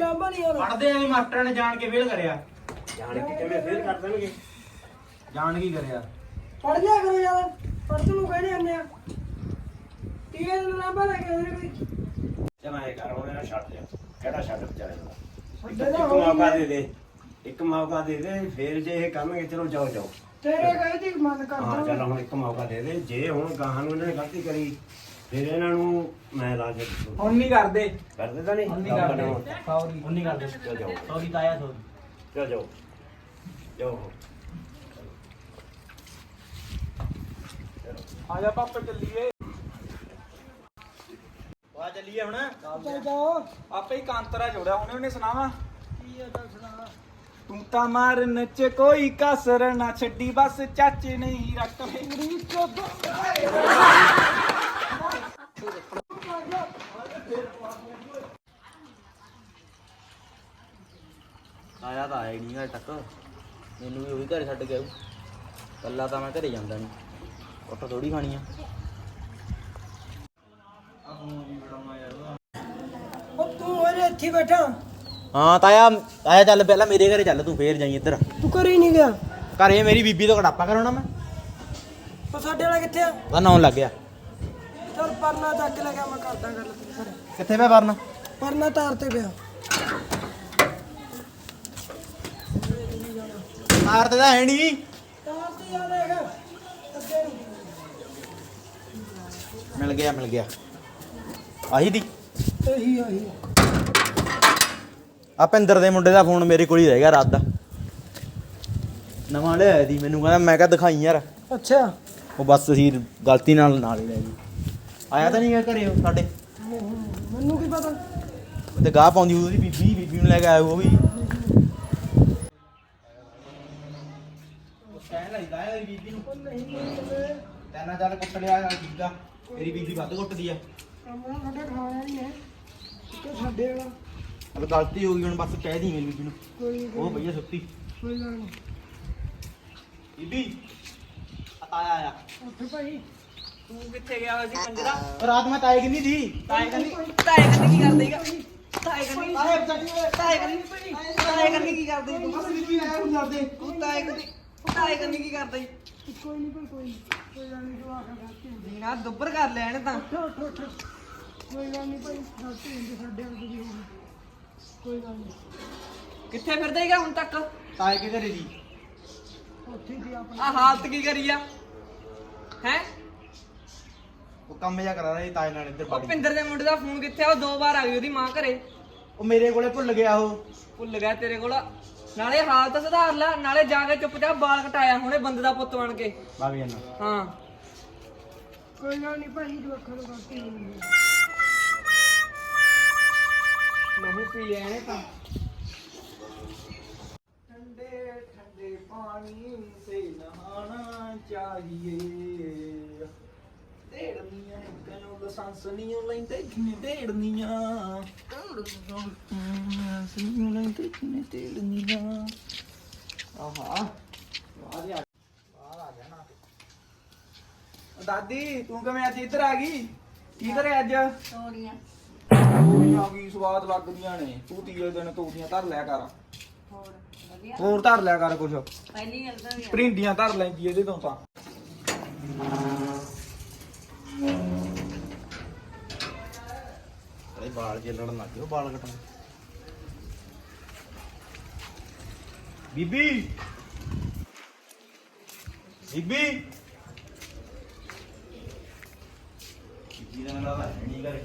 B: ਪੜਦੇ ਆ ਵੀ ਮਾਸਟਰਾਂ ਨੇ ਜਾਣ ਕੇ ਫੇਲ ਕਰਿਆ।
E: ਜਾਣ ਕੇ ਕਿਵੇਂ ਫੇਰ ਕਰ ਦੇਣਗੇ?
B: ਜਾਣ ਕੀ ਕਰਿਆ?
F: ਪੜ ਲਿਆ ਕਰੋ ਯਾਰ ਪੜ੍ਹ ਨੂੰ ਕਹਿੰਦੇ ਹੁੰਦੇ ਆ? ਤੀਏ ਦਿਨ ਲੰਬਾ ਲੈ ਕੇ ਉਹਨੇ ਕੋਈ?
E: ਚਲ ਕਰ ਇਹਨੂੰ ਛੱਡ ਜਾ। ਕਿਹੜਾ ਛੱਡ ਵਿਚਾਰੇ ਨੂੰ? ਇੱਕ ਮੌਕਾ ਦੇ ਦੇ ਇੱਕ ਮੌਕਾ ਦੇ ਦੇ ਫੇਰ ਜੇ ਇਹ ਕਹਾਂਗੇ ਚਲੋ ਜਾਓ ਜਾਓ।
F: ਤੇਰੇ ਕਹੇ ਦੀ ਮਨ
E: ਹਾਂ
F: ਕਰਦਾ
E: ਚੱਲ ਹੁਣ ਇੱਕ ਮੌਕਾ ਦੇ ਦੇ ਜੇ ਹੁਣ ਗਾਹਾਂ ਨੂੰ ਇਹਨਾਂ ਨੇ ਗਲਤੀ ਕਰੀ ਫਿਰ ਇਹਨਾਂ ਨੂੰ ਮੈਂ ਲਾ ਕੇ
C: ਹੁਣ ਨਹੀਂ ਕਰਦੇ।
E: ਕਰਦੇ ਤਾਂ ਨਹੀਂ
C: ਹੁਣ ਨਹੀਂ ਕਰਦੇ। ਸੌਰੀ।
B: ਹੁਣ ਨਹੀਂ ਕਰਦੇ
E: ਚਲ ਜਾਓ।
B: ਸੌਰੀ ਤਾਇਆ ਸੌਰੀ।
E: ਚਲ ਜਾਓ ਜਾਓ
C: ਆ ਜਾ ਪਾਪਾ ਚੱਲੀਏ।
B: ਆ ਚੱਲੀਏ ਹੁਣ।
F: ਚੱਲ ਜਾਓ।
C: ਆਪੇ ਹੀ ਕਾਂਤਰਾ ਜੋੜਿਆ ਉਹਨੇ ਉਹਨੇ ਸੁਣਾਵਾ? ਕੀ ਆ ਤਾਂ ਸੁਣਾ। ਤੂੰ ਤਾਂ ਮਾਰਨ ਚ ਕੋਈ ਕਸਰ ਨਾ ਛੱਡੀ ਬਸ ਚਾਚੇ ਨਹੀਂ ਰੱਖ ਮੇਰੀ ਚੋਦ
B: ਆਇਆ ਤਾਂ ਆਇਆ ਹੀ ਨਹੀਂ ਹਜੇ ਤੱਕ। ਮੈਨੂੰ ਵੀ ਉਹ ਵੀ ਘਰੇ ਛੱਡ ਗਿਆ ਕੱਲਾ ਤਾਂ ਮੈਂ ਘਰੇ ਜਾਂਦਾ ਨਹੀਂ। ਉੱਠ ਥੋੜੀ ਖਾਣੀ ਆ।
F: ਉਹ ਤੂੰ ਉਹਦੇ ਇੱਥੇ ਹੀ ਬੈਠਾ।
B: ਹਾਂ ਤਾਇਆ ਆਇਆ ਚੱਲ ਪਹਿਲਾਂ ਮੇਰੇ ਘਰੇ ਚੱਲ ਤੂੰ ਫੇਰ ਜਾਈ ਇੱਧਰ।
F: ਤੂੰ ਕਰੀ ਨਹੀਂ ਗਿਆ?
B: ਘਰੇ ਮੇਰੀ ਬੀਬੀ ਤੋਂ ਕੜਾਪਾ ਕਰਾਉਣਾ ਮੈਂ।
F: ਉਹ ਸਾਡੇ ਵਾਲਾ ਕਿੱਥੇ ਆ?
B: ਉਹਦਾ ਨਾਂ ਲੱਗ ਗਿਆ।
F: ਚੱਲ ਪਰਨਾ ਚੱਕ ਲੈ ਗਿਆ ਮੈਂ ਕਰਦਾ ਗੱਲ ਤੇਰੇ ਘਰੇ।
B: ਕਿੱਥੇ ਮੈਂ ਵਰਨਾ
F: ਪਰਨਾ ਤਾਰ ਤੇ ਪਿਆ।
B: ਮਾਰ ਤੇ ਤਾਂ ਹੈ ਨਹੀਂ। ਮਿਲ ਗਿਆ ਮਿਲ ਗਿਆ। ਆਹੀ ਦੀ।
F: ਇਹੀ ਆਹੀ
B: ਆ ਪਿੰਦਰ ਦੇ ਮੁੰਡੇ ਦਾ ਫੋਨ ਮੇਰੇ ਕੋਲ ਹੀ ਰਹਿ ਗਿਆ ਰਾਤ ਦਾ। ਨਵਾਂ ਲਿਆਇਆ ਦੀ ਮੈਨੂੰ ਕਹਿੰਦਾ ਮੈਂ ਕਿਹਾ ਦਿਖਾਈ ਯਾਰ।
F: ਅੱਛਾ।
B: ਉਹ ਬਸ ਅਸੀਂ ਗਲਤੀ ਨਾਲ ਨਾਲ ਹੀ ਲੈ ਗਏ। ਆਇਆ ਤਾਂ ਨਹੀਂ ਗਿਆ ਘਰੇ ਉਹ ਸਾਡੇ।
F: ਮੈਨੂੰ ਕੀ ਪਤਾ?
B: ਤੇ ਗਾਹ ਪਾਉਂਦੀ ਉਹਦੀ ਬੀਬੀ ਬੀਬੀ ਨੂੰ ਲੈ ਕੇ ਆਇਆ ਉਹ ਵੀ। ਬੀਬੀ ਨੂੰ। ਤੈਨਾਂ ਚੱਲ ਕੁੱਟ ਲਿਆ ਮੇਰੀ ਬੀਬੀ ਵੱਧ ਕੁੱਟਦੀ ਆ।
F: ਮੈਂ ਸਾਡੇ ਖਾਣਾ ਨਹੀਂ ਹੈ। ਤੇ ਸਾਡੇ ਵਾਲਾ।
B: ਅਬ ਗਲਤੀ ਹੋ ਗਈ ਹੁਣ ਬਸ ਕਹਿ ਦੀ ਮੇਰੀ ਬੀਬੀ ਨੂੰ।
F: ਕੋਈ
B: ਉਹ ਭਈਆ ਸੁੱਤੀ।
F: ਕੋਈ ਗੱਲ ਨਹੀਂ।
B: ਬੀਬੀ ਆਇਆ ਆਇਆ।
F: ਉੱਥੇ ਭਾਈ।
C: ਤੂੰ ਕਿੱਥੇ ਗਿਆ ਹੋਇਆ ਸੀ ਕੰਜਰਾ?
B: ਉਹ ਰਾਤ ਮੈਂ ਤਾਏ ਕਿੰਨੀ ਸੀ।
C: ਤਾਏ ਕੰਨੀ
F: ਤਾਏ ਕੰਨੀ ਕੀ ਕਰਦੇਗਾ ਤਾਏ ਕੰਨੀ
B: ਤਾਏ
F: ਕੰਨੀ ਤਾਏ ਕੰਨੀ ਕੀ ਕਰਦੇ ਤੂੰ?
B: ਬਸ ਬੀਬੀ ਆਇਆ ਹੁਣ ਕਰਦੇ
F: ਤੂੰ ਤਾਏ ਕੰਨੀ ਤਾਏ ਕੰਨੀ ਕੀ ਕਰਦਾ ਕੋਈ ਨਹੀਂ ਕੋਈ ਕੋਈ ਕੋਈ ਗੱਲ ਨਹੀਂ ਤੂੰ ਆਖਾ ਗਲਤੀ ਹੁੰਦੀ।
G: ਨਾ ਦੁੱਬਰ ਕਰ ਲਿਆ ਇਹਨੇ ਤਾਂ।
F: ਉੱਠ ਉੱਠ ਉੱਠ। ਕੋਈ ਗੱਲ ਨਹੀਂ ਭਾਈ ਗਲਤੀ ਹੁੰਦੀ ਸਾਡੇ ਅੰਦਰ ਦੀ। ਹੋਊਗੀ ਕੋਈ ਗੱਲ ਨਹੀਂ
G: ਕਿੱਥੇ ਫਿਰਦਾ ਹੀਗਾ ਹੁਣ ਤੱਕ?
B: ਤਾਏ ਕੇ ਘਰੇ ਦੀ
F: ਉੱਥੇ ਹੀ ਸੀ ਆਪਣਾ।
G: ਆ ਹਾਲਤ ਕੀ ਕਰੀ ਆ? ਹੈ?
B: ਉਹ ਕੰਮ ਜਿਹਾ ਕਰਾ ਰਿਹਾ ਸੀ ਤਾਏ ਨਾਲ ਇੱਧਰ
G: ਉਹ
B: ਬਾੜੀ
G: ਪਿੰਦਰ ਦੇ ਮੁੰਡੇ ਦਾ ਫੋਨ ਕਿੱਥੇ ਆ? ਉਹ ਦੋ ਵਾਰ ਆ ਗਈ ਉਹਦੀ ਮਾਂ ਘਰੇ।
B: ਉਹ ਮੇਰੇ ਕੋਲੇ ਭੁੱਲ ਗਿਆ ਉਹ।
G: ਭੁੱਲ ਗਿਆ ਤੇਰੇ ਕੋਲ। ਨਾਲੇ ਹਾਲਤ ਸੁਧਾਰ ਲੈ ਨਾਲੇ ਜਾ ਕੇ ਚੁੱਪਚਾਪ ਬਾਲ ਕਟਾਇਆ ਹੁਣੇ ਬੰਦੇ ਦਾ ਪੁੱਤ ਬਣ ਕੇ।
B: ਭਾਗ ਜਾਨਾ
G: ਹਾਂ।
F: ਕੋਈ ਗੱਲ ਨਹੀਂ ਭਾਈ ਅੱਖਾਂ ਨੂੰ ਗਈ
G: ਨਹੀਂ ਪੀ ਲਿਆ ਇਹਨੇ ਤਾਂ।
C: ਠੰਡੇ ਠੰਡੇ ਪਾਣੀ ਸੇ ਨਹਾਣਾ ਚਾਹੀਏ। ਢੇੜਨੀਆਂ ਕਨੂੰ ਲਾਇਸੈਂਸ ਨਹੀਂ ਲੈਂਦੇ ਕਿਨੇ ਢੇੜਨੀਆਂ? ਦਾਦੀ ਤੂੰ ਕਿਵੇਂ ਅੱਜ ਇੱਧਰ ਆ ਗਈ? ਕੀ ਕਰੇ ਅੱਜ?
H: ਤੋਰੀਆਂ।
C: ਆ ਗਈ ਸਵਾਦ ਲੱਗਦੀਆਂ ਨੇ? ਤੂੰ ਤੀਏ ਦਿਨ ਤੋਰੀਆਂ ਧਰ ਲਿਆ ਕਰ।
H: ਹੋਰ ਵਧੀਆ?
C: ਹੋਰ ਧਰ ਲਿਆ ਕਰ ਕੁਛ।
H: ਪਹਿਲੀ ਗੱਲ ਤਾਂ ਇਹ
C: ਭਰਿੰਡੀਆਂ ਧਰ ਲੈਂਦੀ ਇਹਦੇ ਤੋਂ ਤਾਂ।
B: ਅਰੇ ਬਾਲ ਜੇ ਲੜਨ ਲੱਗ ਗਏ, ਉਹ ਬਾਲ ਕਟਾਉਣ ਬੀਬੀ! ਬੀਬੀ! ਬੀਬੀ ਦਾ ਨਾਮ ਹੈ ਨਹੀਂ ਕਰੇ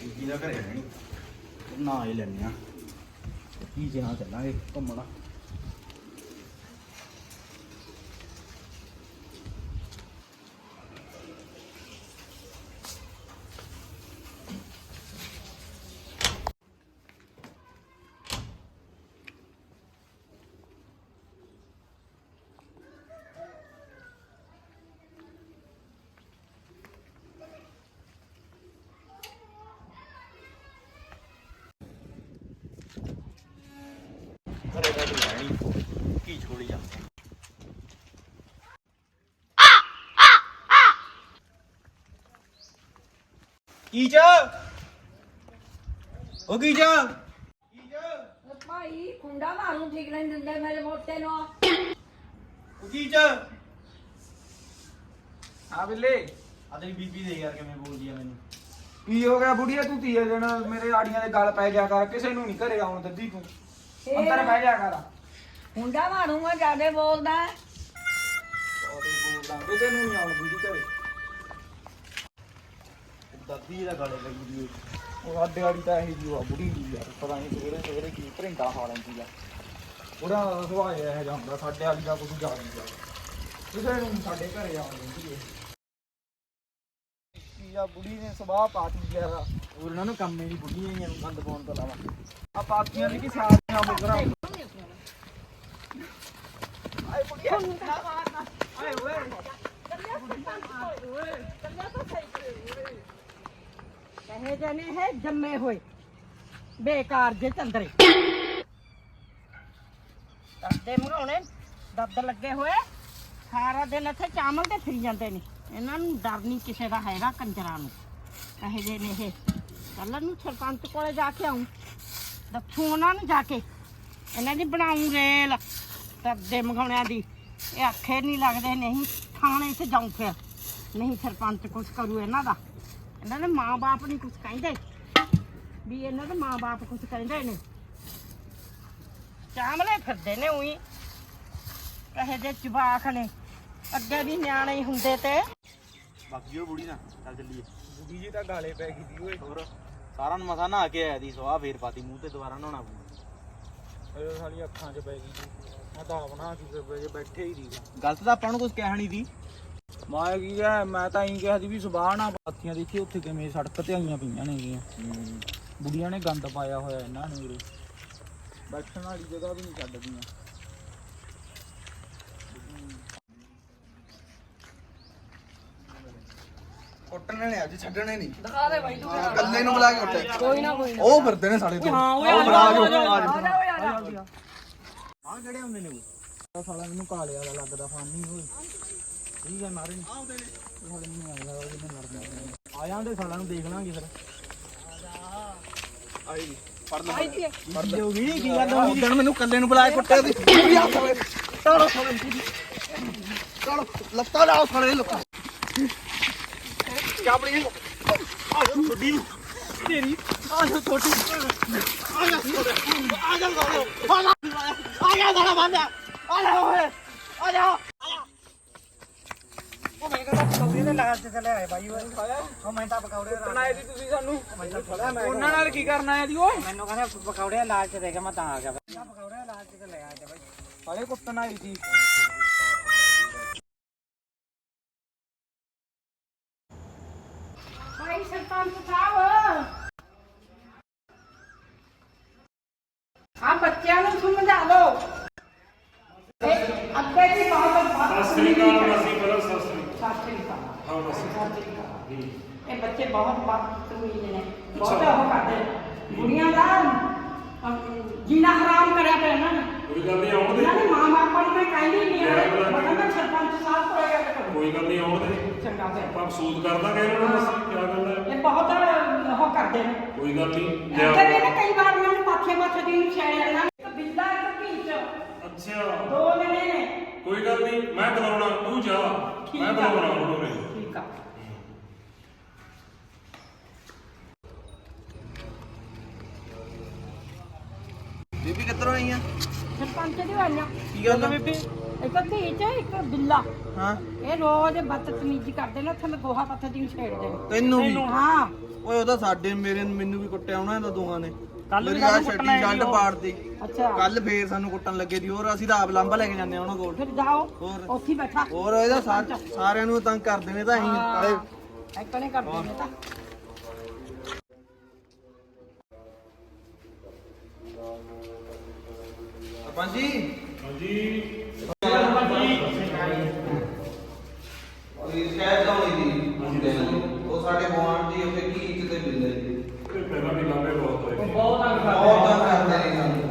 B: ਬੀਬੀ ਦਾ ਘਰੇ ਨਹੀਂ ਨਾ ਹੀ ਲੈਣੇ ਆ ਕੀ ਜਹਾਂ ਚੱਲਾਂਗੇ ਘੁੰਮਣਾ ਨਹੀਂ ਕੀ ਛੋੜੀ ਜਾ ਕੀ ਚ ਉਹ ਕੀ ਚ
H: ਭਾਈ ਖੁੰਡਾ ਮਾਰੂ ਠੀਕ ਨਹੀਂ ਦਿੰਦੇ ਮੇਰੇ ਮੋਟੇ ਨੂੰ
B: ਉਹ ਕੀ ਚ
C: ਆ ਬਿੱਲੇ।
B: ਆ ਤੇਰੀ ਬੀਬੀ ਦੇ ਯਾਰ ਕਿਵੇਂ ਬੋਲਦੀ ਆ ਮੈਨੂੰ।
C: ਕੀ ਹੋ ਗਿਆ ਬੁੜੀਆ ਤੂੰ ਤੀਏ ਦਿਨ ਮੇਰੇ ਆੜੀਆਂ ਦੇ ਗਲ ਪੈ ਜਾ ਕਰ ਕਿਸੇ ਨੂੰ ਨਹੀਂ ਘਰੇ ਆਉਣ ਦਿੱਦੀ ਤੂੰ। ਅੰਦਰ ਬਹਿ ਜਾ ਕਰ।
H: ਖੁੰਡਾ ਮਾਰੂੰਗਾ ਜਿਆਦੇ ਬੋਲਦਾ।
C: ਉਹਦੇ ਬੋਲਦਾ ਕਿਸੇ ਨੂੰ ਨਹੀਂ ਆਉਣ ਦਿੰਦੀ ਘਰੇ।
B: ਦਾਦੀ ਦਾ ਗਾਲੇ ਲੱਗੀ ਦੀ
C: ਉਹ ਅੱਡੇ ਵਾਲੀ ਤਾਂ ਇਹੀ ਜੀ ਆ ਬੁੜੀ ਜੀ ਯਾਰ ਪਤਾ ਨਹੀਂ ਸਵੇਰੇ ਸਵੇਰੇ ਕੀ ਭਰਿੰਡਾ ਖਾ ਲੈਂਦੀ ਆ। ਉਹਦਾ ਸੁਭਾਅ ਇਹ ਜਾਂਦਾ ਸਾਡੇ ਵਾਲੀ ਦਾ ਕੁਝ ਜਾ ਨਹੀਂ ਜਾਂਦਾ ਕਿਸੇ ਨੂੰ ਸਾਡੇ ਘਰੇ ਆਉਣ ਦਿੰਦੀ ਇਹ। ਕੀ ਆ ਬੁੜੀ ਨੇ ਸੁਭਾਅ ਪਾਤੀ ਯਾਰ
B: ਉਹਨਾਂ ਨੂੰ ਕੰਮ ਹੀ ਨਹੀਂ ਬੁੱਢੀਆਂ ਹੀ ਨੂੰ ਗੰਦ ਪਾਉਣ ਤੋਂ ਇਲਾਵਾ।
C: ਆ ਪਾਤੀਆਂ ਦੀ ਕੀ ਸਾਰੀਆਂ ਮੁਗਰਾ ਆਏ ਬੁੜੀਆ ਨਾ ਮਾਰਨਾ ਆਏ ਓਏ
I: ਕਹੇ ਜਨੇ ਹੈ ਜੰਮੇ ਹੋਏ। ਬੇਕਾਰ ਜੇ ਚੰਦਰੇ। ਦਰਦੇ ਮਗਾਉਣੇ ਦੱਦ ਲੱਗੇ ਹੋਏ। ਸਾਰਾ ਦਿਨ ਇੱਥੇ ਚਾਵਲ ਤੇ ਫਿਰ ਜਾਂਦੇ ਨੇ। ਇਹਨਾਂ ਨੂੰ ਡਰ ਨਹੀਂ ਕਿਸੇ ਦਾ ਹੈਗਾ ਕੰਜਰਾਂ ਨੂੰ। ਕਹੇ ਜੇ ਨੇ ਇਹ। ਕੱਲ ਨੂੰ ਸਰਪੰਚ ਕੋਲੇ ਜਾ ਕੇ ਆਉਂ ਦੱਸੂ ਉਹਨਾਂ ਨੂੰ ਜਾ ਕੇ। ਇਹਨਾਂ ਦੀ ਬਣਾਉਂ ਰੇਲ। ਦਰਦੇ ਮਗਾਉਣਿਆਂ ਦੀ। ਇਹ ਆਖੇ ਨਹੀਂ ਲੱਗਦੇ, ਨਹੀਂ, ਥਾਣੇ 'ਚ ਜਾਉਂ ਫਿਰ। ਨਹੀਂ ਸਰਪੰਚ ਕੁਛ ਕਰੂ ਇਹਨਾਂ ਦਾ। ਇਹਨਾਂ ਦੇ ਮਾਂ-ਬਾਪ ਨਹੀਂ ਕੁਝ ਕਹਿੰਦੇ। ਵੀ ਇਹਨਾਂ ਦੇ ਮਾਂ-ਬਾਪ ਕੁਝ ਕਹਿੰਦੇ ਨੇ। ਚਾਮਲੇ ਫਿਰਦੇ ਨੇ ਉਹੀ। ਕਹੇ ਦੇ ਜਵਾਕ ਨੇ ਅੱਗੇ ਵੀ ਨਿਆਣੇ ਹੀ ਹੁੰਦੇ ਤੇ।
B: ਬਾਕੀ ਉਹ ਬੁੜੀ ਨਾ ਚੱਲ ਚੱਲੀਏ।
C: ਬੁੜੀ ਜੀ ਤਾਂ ਗਾਲੇ ਪੈ ਗਈ ਦੀ ਓਏ।
B: ਹੋਰ ਸਾਰਾ ਨੂੰ ਮਸਾ ਨਹਾ ਕੇ ਆਇਆ ਦੀ ਸਵਾਹ ਫੇਰ ਪਾਤੀ ਮੂੰਹ ਤੇ ਦੁਬਾਰਾ ਨਹਾਉਣਾ ਪਊ।
C: ਇਹ ਸਾਲੀ ਅੱਖਾਂ 'ਚ ਪੈ ਗਈ ਜੀ ਮੈਂ ਤਾਂ ਆਪਣਾ ਕੀ ਕਰ ਜੇ ਬੈਠੇ ਹੀ ਦੀਗਾ
B: ਗਲਤ ਤਾਂ ਆਪਾਂ ਨੂੰ ਕੁਝ ਕਹਿਣੀ ਸੀ।
C: ਮੈਂ ਕੀ ਹੈ? ਮੈਂ ਤਾਂ ਇਹੀ ਕਿਹਾ ਸੀ ਵੀ ਸੁਬਾਹ ਨਾ ਪਾਥੀਆਂ ਦੇਖੀ ਉੱਥੇ ਕਿਵੇਂ ਸੜਕ ਤੇ ਆਈਆਂ ਪਈਆਂ ਨੇਗੀਆਂ ਬੁੜੀਆਂ ਨੇ ਗੰਦ ਪਾਇਆ ਹੋਇਆ ਇਹਨਾਂ ਨੇ ਉਰੇ। ਬੈਠਣ ਵਾਲੀ ਜਗ੍ਹਾ ਵੀ ਨਹੀਂ ਛੱਡਦੀਆਂ।
J: ਕੁੱਟਣੇ ਨੇ ਅੱਜ ਛੱਡਣੇ ਨਹੀਂ।
G: ਦਿਖਾ ਦੇ ਬਾਈ ਤੂੰ
J: ਕੱਲੇ ਨੂੰ ਬੁਲਾ ਕੇ ਉੱਠੇ
G: ਕੋਈ ਨਾ ਕੋਈ ਨਾ।
J: ਉਹ ਫਿਰਦੇ ਨੇ ਸਾਲੇ ਤੋਂ
G: ਹਾਂ ਓਏ ਆ ਜਾ ਆ ਜਾ ਆ ਜਾ। ਓਏ ਆ ਜਾ।
C: ਆਹ ਕਿਹੜੇ ਹੁੰਦੇ ਨੇ ਉਹ? ਸਾਲਾ ਮੈਨੂੰ ਕਾਲੇ ਵਾਲਾ ਲੱਗਦਾ ਫਾਨੀ ਹੋਏ ਠੀਕ ਹੈ ਮਾਰੇ। ਆਉਂਦੇ ਨੇ ਸਾਲੇ ਮੈਨੂੰ ਆਇਆ ਜਿਵੇਂ ਲੜਦੇ। ਆ ਜਾਂਦੇ ਸਾਲਾ ਨੂੰ ਦੇਖ ਲਾਂਗੇ ਫਿਰ
J: ਆਈ ਫੜ ਲੈ।
G: ਆਈ ਦੀ
C: ਮਰਦੇ ਹੋ। ਗਈ ਕੀ ਗੱਲ ਹੋ ਗਈ?
J: ਉਦੋਂ ਮੈਨੂੰ ਕੱਲੇ ਨੂੰ ਬੁਲਾ ਕੇ ਕੁੱਟਿਆ ਸੀ ਚਲੋ। ਸਾਲੇ ਚਲੋ ਲੱਤਾਂ ਲਾਓ ਸਾਲੇ ਲੱਤਾਂ ਚਾਪੜੀ ਆ ਛੋਡੀ ਨੂੰ ਤੇਰੀ। ਆ ਜਾ ਛੋਟੀ ਆ ਜਾ ਆ ਜਾ ਆ ਜਾ। ਆ ਜਾ ਬੰਦਾ। ਆ ਜਾ ਓਏ। ਆ ਜਾ। ਉਹ ਮੈਂ ਕਹਿੰਦਾ ਪਕੌੜੇ ਦੇ ਲਗਾ ਤੇ ਚਲੇ ਆਏ ਬਾਈ ਉਹ। ਮੈਂ ਤਾਂ ਪਕੌੜੇ
C: ਬਣਾਏ ਦੀ ਤੁਸੀਂ ਸਾਨੂੰ? ਉਹਨਾਂ ਨਾਲ ਕੀ ਕਰਨਾ ਹੈ ਦੀ ਓਏ
I: ਮੈਨੂੰ ਕਹਿੰਦਾ ਪਕੌੜੇ ਲਾਲ ਚ ਦੇ ਕੇ ਮੈਂ ਤਾਂ ਆ ਗਿਆ ਪਕੌੜੇ ਲਾਲ ਚ ਤੇ ਲੈ ਆ ਜਾ ਬਾਈ।
C: ਸਾਲੇ ਕੁੱਟਣ ਆਈ ਸੀ।
I: ਭਾਈ ਸਰਪੰਚ ਸਾਹਿਬ। ਆ ਬੱਚਿਆਂ ਨੂੰ ਸਮਝਾ ਲਓ ਅੱਗੇ ਦੀ ਬਹੁਤ ਬਾਤ
D: ਸ੍ਰੀ ਅਕਾਲ ਮਾਸੀ ਬੜਾ ਸਤਿ ਸ੍ਰੀ
I: ਸਤਿ ਸ੍ਰੀ ਅਕਾਲ
D: ਹਾਂ
I: ਸਤਿ ਸ੍ਰੀ ਅਕਾਲ ਇਹ ਬੱਚੇ ਬਹੁਤ ਬਦਤਮੀਜ਼ ਨੇ। ਬਹੁਤ ਉਹ ਕਰਦੇ ਨੇ। ਬੁੜੀਆਂ ਦਾ ਅਮ, ਜੀਣਾ ਹਰਾਮ ਕਰਿਆ ਪਿਆ ਇਹਨਾਂ ਨੇ।
D: ਕੋਈ ਗੱਲ ਨਹੀਂ ਆਉਣ ਦੇ।
I: ਇਹਨਾਂ ਦੇ ਮਾਂ ਬਾਪ ਨੂੰ ਮੈਂ ਕਹਿੰਦੀ ਨਹੀਂ
D: ਜੈ ਬੁਲਾ
I: ਮੈਂ ਕਹਿੰਦਾ ਸਰਪੰਚ ਸਾਹਿਬ ਕੋਲ ਜਾ ਕੇ ਕਰੋ
D: ਕੋਈ ਗੱਲ ਨਹੀਂ ਆਉਣ ਦੇ।
I: ਚੰਗਾ ਫਿਰ।
D: ਆਪਾਂ ਸੂਤ ਕਰ ਦਾਂਗੇ ਇਹਨਾਂ ਨੂੰ ਮਾਸੀ ਕੀ ਗੱਲ ਹੈ।
I: ਇਹ ਬਹੁਤ ਉਹ ਕਰਦੇ ਨੇ।
D: ਕੋਈ ਗੱਲ ਨਹੀਂ ਲਿਆ
I: ਨਾ ਕਈ ਵਾਰ ਮੈਨੂੰ ਪਾਥੇ ਪਾਥੇ ਦੀ ਨੂੰ ਛੇੜਿਆ ਨਾ ਇੱਕ ਬਿੱਲਾ ਇੱਕ ਭੀਚ
D: ਅੱਛਾ।
I: ਦੋ ਜਣੇ ਨੇ।
D: ਕੋਈ ਗੱਲ ਨਹੀਂ ਮੈਂ ਬੁਲਾਉਣਾ ਤੂੰ ਜਾ।
I: ਠੀਕ
D: ਮੈਂ
I: ਆ। ਠੀਕ ਆ।
B: ਬੀਬੀ ਕਿੱਧਰੋਂ ਆਈ ਆ?
I: ਸਰਪੰਚ ਦੀ ਆਈਆਂ?
B: ਕੀ ਗੱਲ ਆ? ਬੀਬੀ
I: ਇੱਕ ਭੀਚ ਇੱਕ ਬਿੱਲਾ
B: ਹਾਂ।
I: ਇਹ ਰੋਜ਼ ਬਦਤਮੀਜ਼ੀ ਕਰਦੇ ਨੇ ਉੱਥੇ ਮੈਂ ਗੋਹਾ ਪੱਥਰ ਦੀ ਨੂੰ ਛੇੜਦੇ ਨੇ।
B: ਤੈਨੂੰ ਵੀ?
I: ਹਾਂ।
B: ਓਏ ਉਹਦਾ ਸਾਡੇ ਮੇਰੇ ਮੈਨੂੰ ਵੀ ਕੁੱਟਿਆ ਹੋਣਾ ਇਹਦਾ ਦੋਹਾਂ ਨੇ।
I: ਕੱਲ੍ਹ ਵੀ ਸਾਨੂੰ ਕੁੱਟਣਾ ਹੈ
B: ਸ਼ਰਟ
I: ਜੀ ਉਹ।
B: ਪਾੜਦੀ।
I: ਅੱਛਾ।
B: ਕੱਲ ਫੇਰ ਸਾਨੂੰ ਕੁੱਟਣ ਲੱਗੇ ਦੀ ਹੋਰ ਅਸੀਂ ਤਾਂ ਆਪ ਲਾਂਬਾ ਲੈ ਕੇ ਜਾਂਦੇ ਆ ਉਹਨਾਂ ਕੋਲ।
I: ਫਿਰ ਜਾਓ।
B: ਹੋਰ।
I: ਉੱਥੇ ਹੀ ਬੈਠਾ।
B: ਹੋਰ ਇਹਦਾ ਸਾਰ- ਸਾਰਿਆਂ ਨੂੰ ਤੰਗ ਕਰਦੇ ਨੇ ਤਾਂ ਅਸੀਂ। ਨਾਲੇ
I: ਐਕਣੇ ਕਰਦੇ ਨੇ ਤਾਂ।
B: ਸਰਪੰਚ। ਜੀ
D: ਹਾਂਜੀ
B: ਉਹ ਸ਼ਾਇਦ ਤਾਂ ਹੋਈ ਦੀ ਉਹ ਸਾਡੇ ਗੁਆਂਢ ਦੀ ਉੱਥੇ ਕੀ ਇੱਜ਼ਤ ਬਿੱਲੇ
D: ਤੇ ਪਹਿਲਾਂ ਵੀ ਲਾਵੇ ਬਹੁਤ ਤੰਗ ਕਰਦੇ
B: ਬਹੁਤ ਤੰਗ ਕਰਦੇ ਨੇ ਸਾਨੂੰ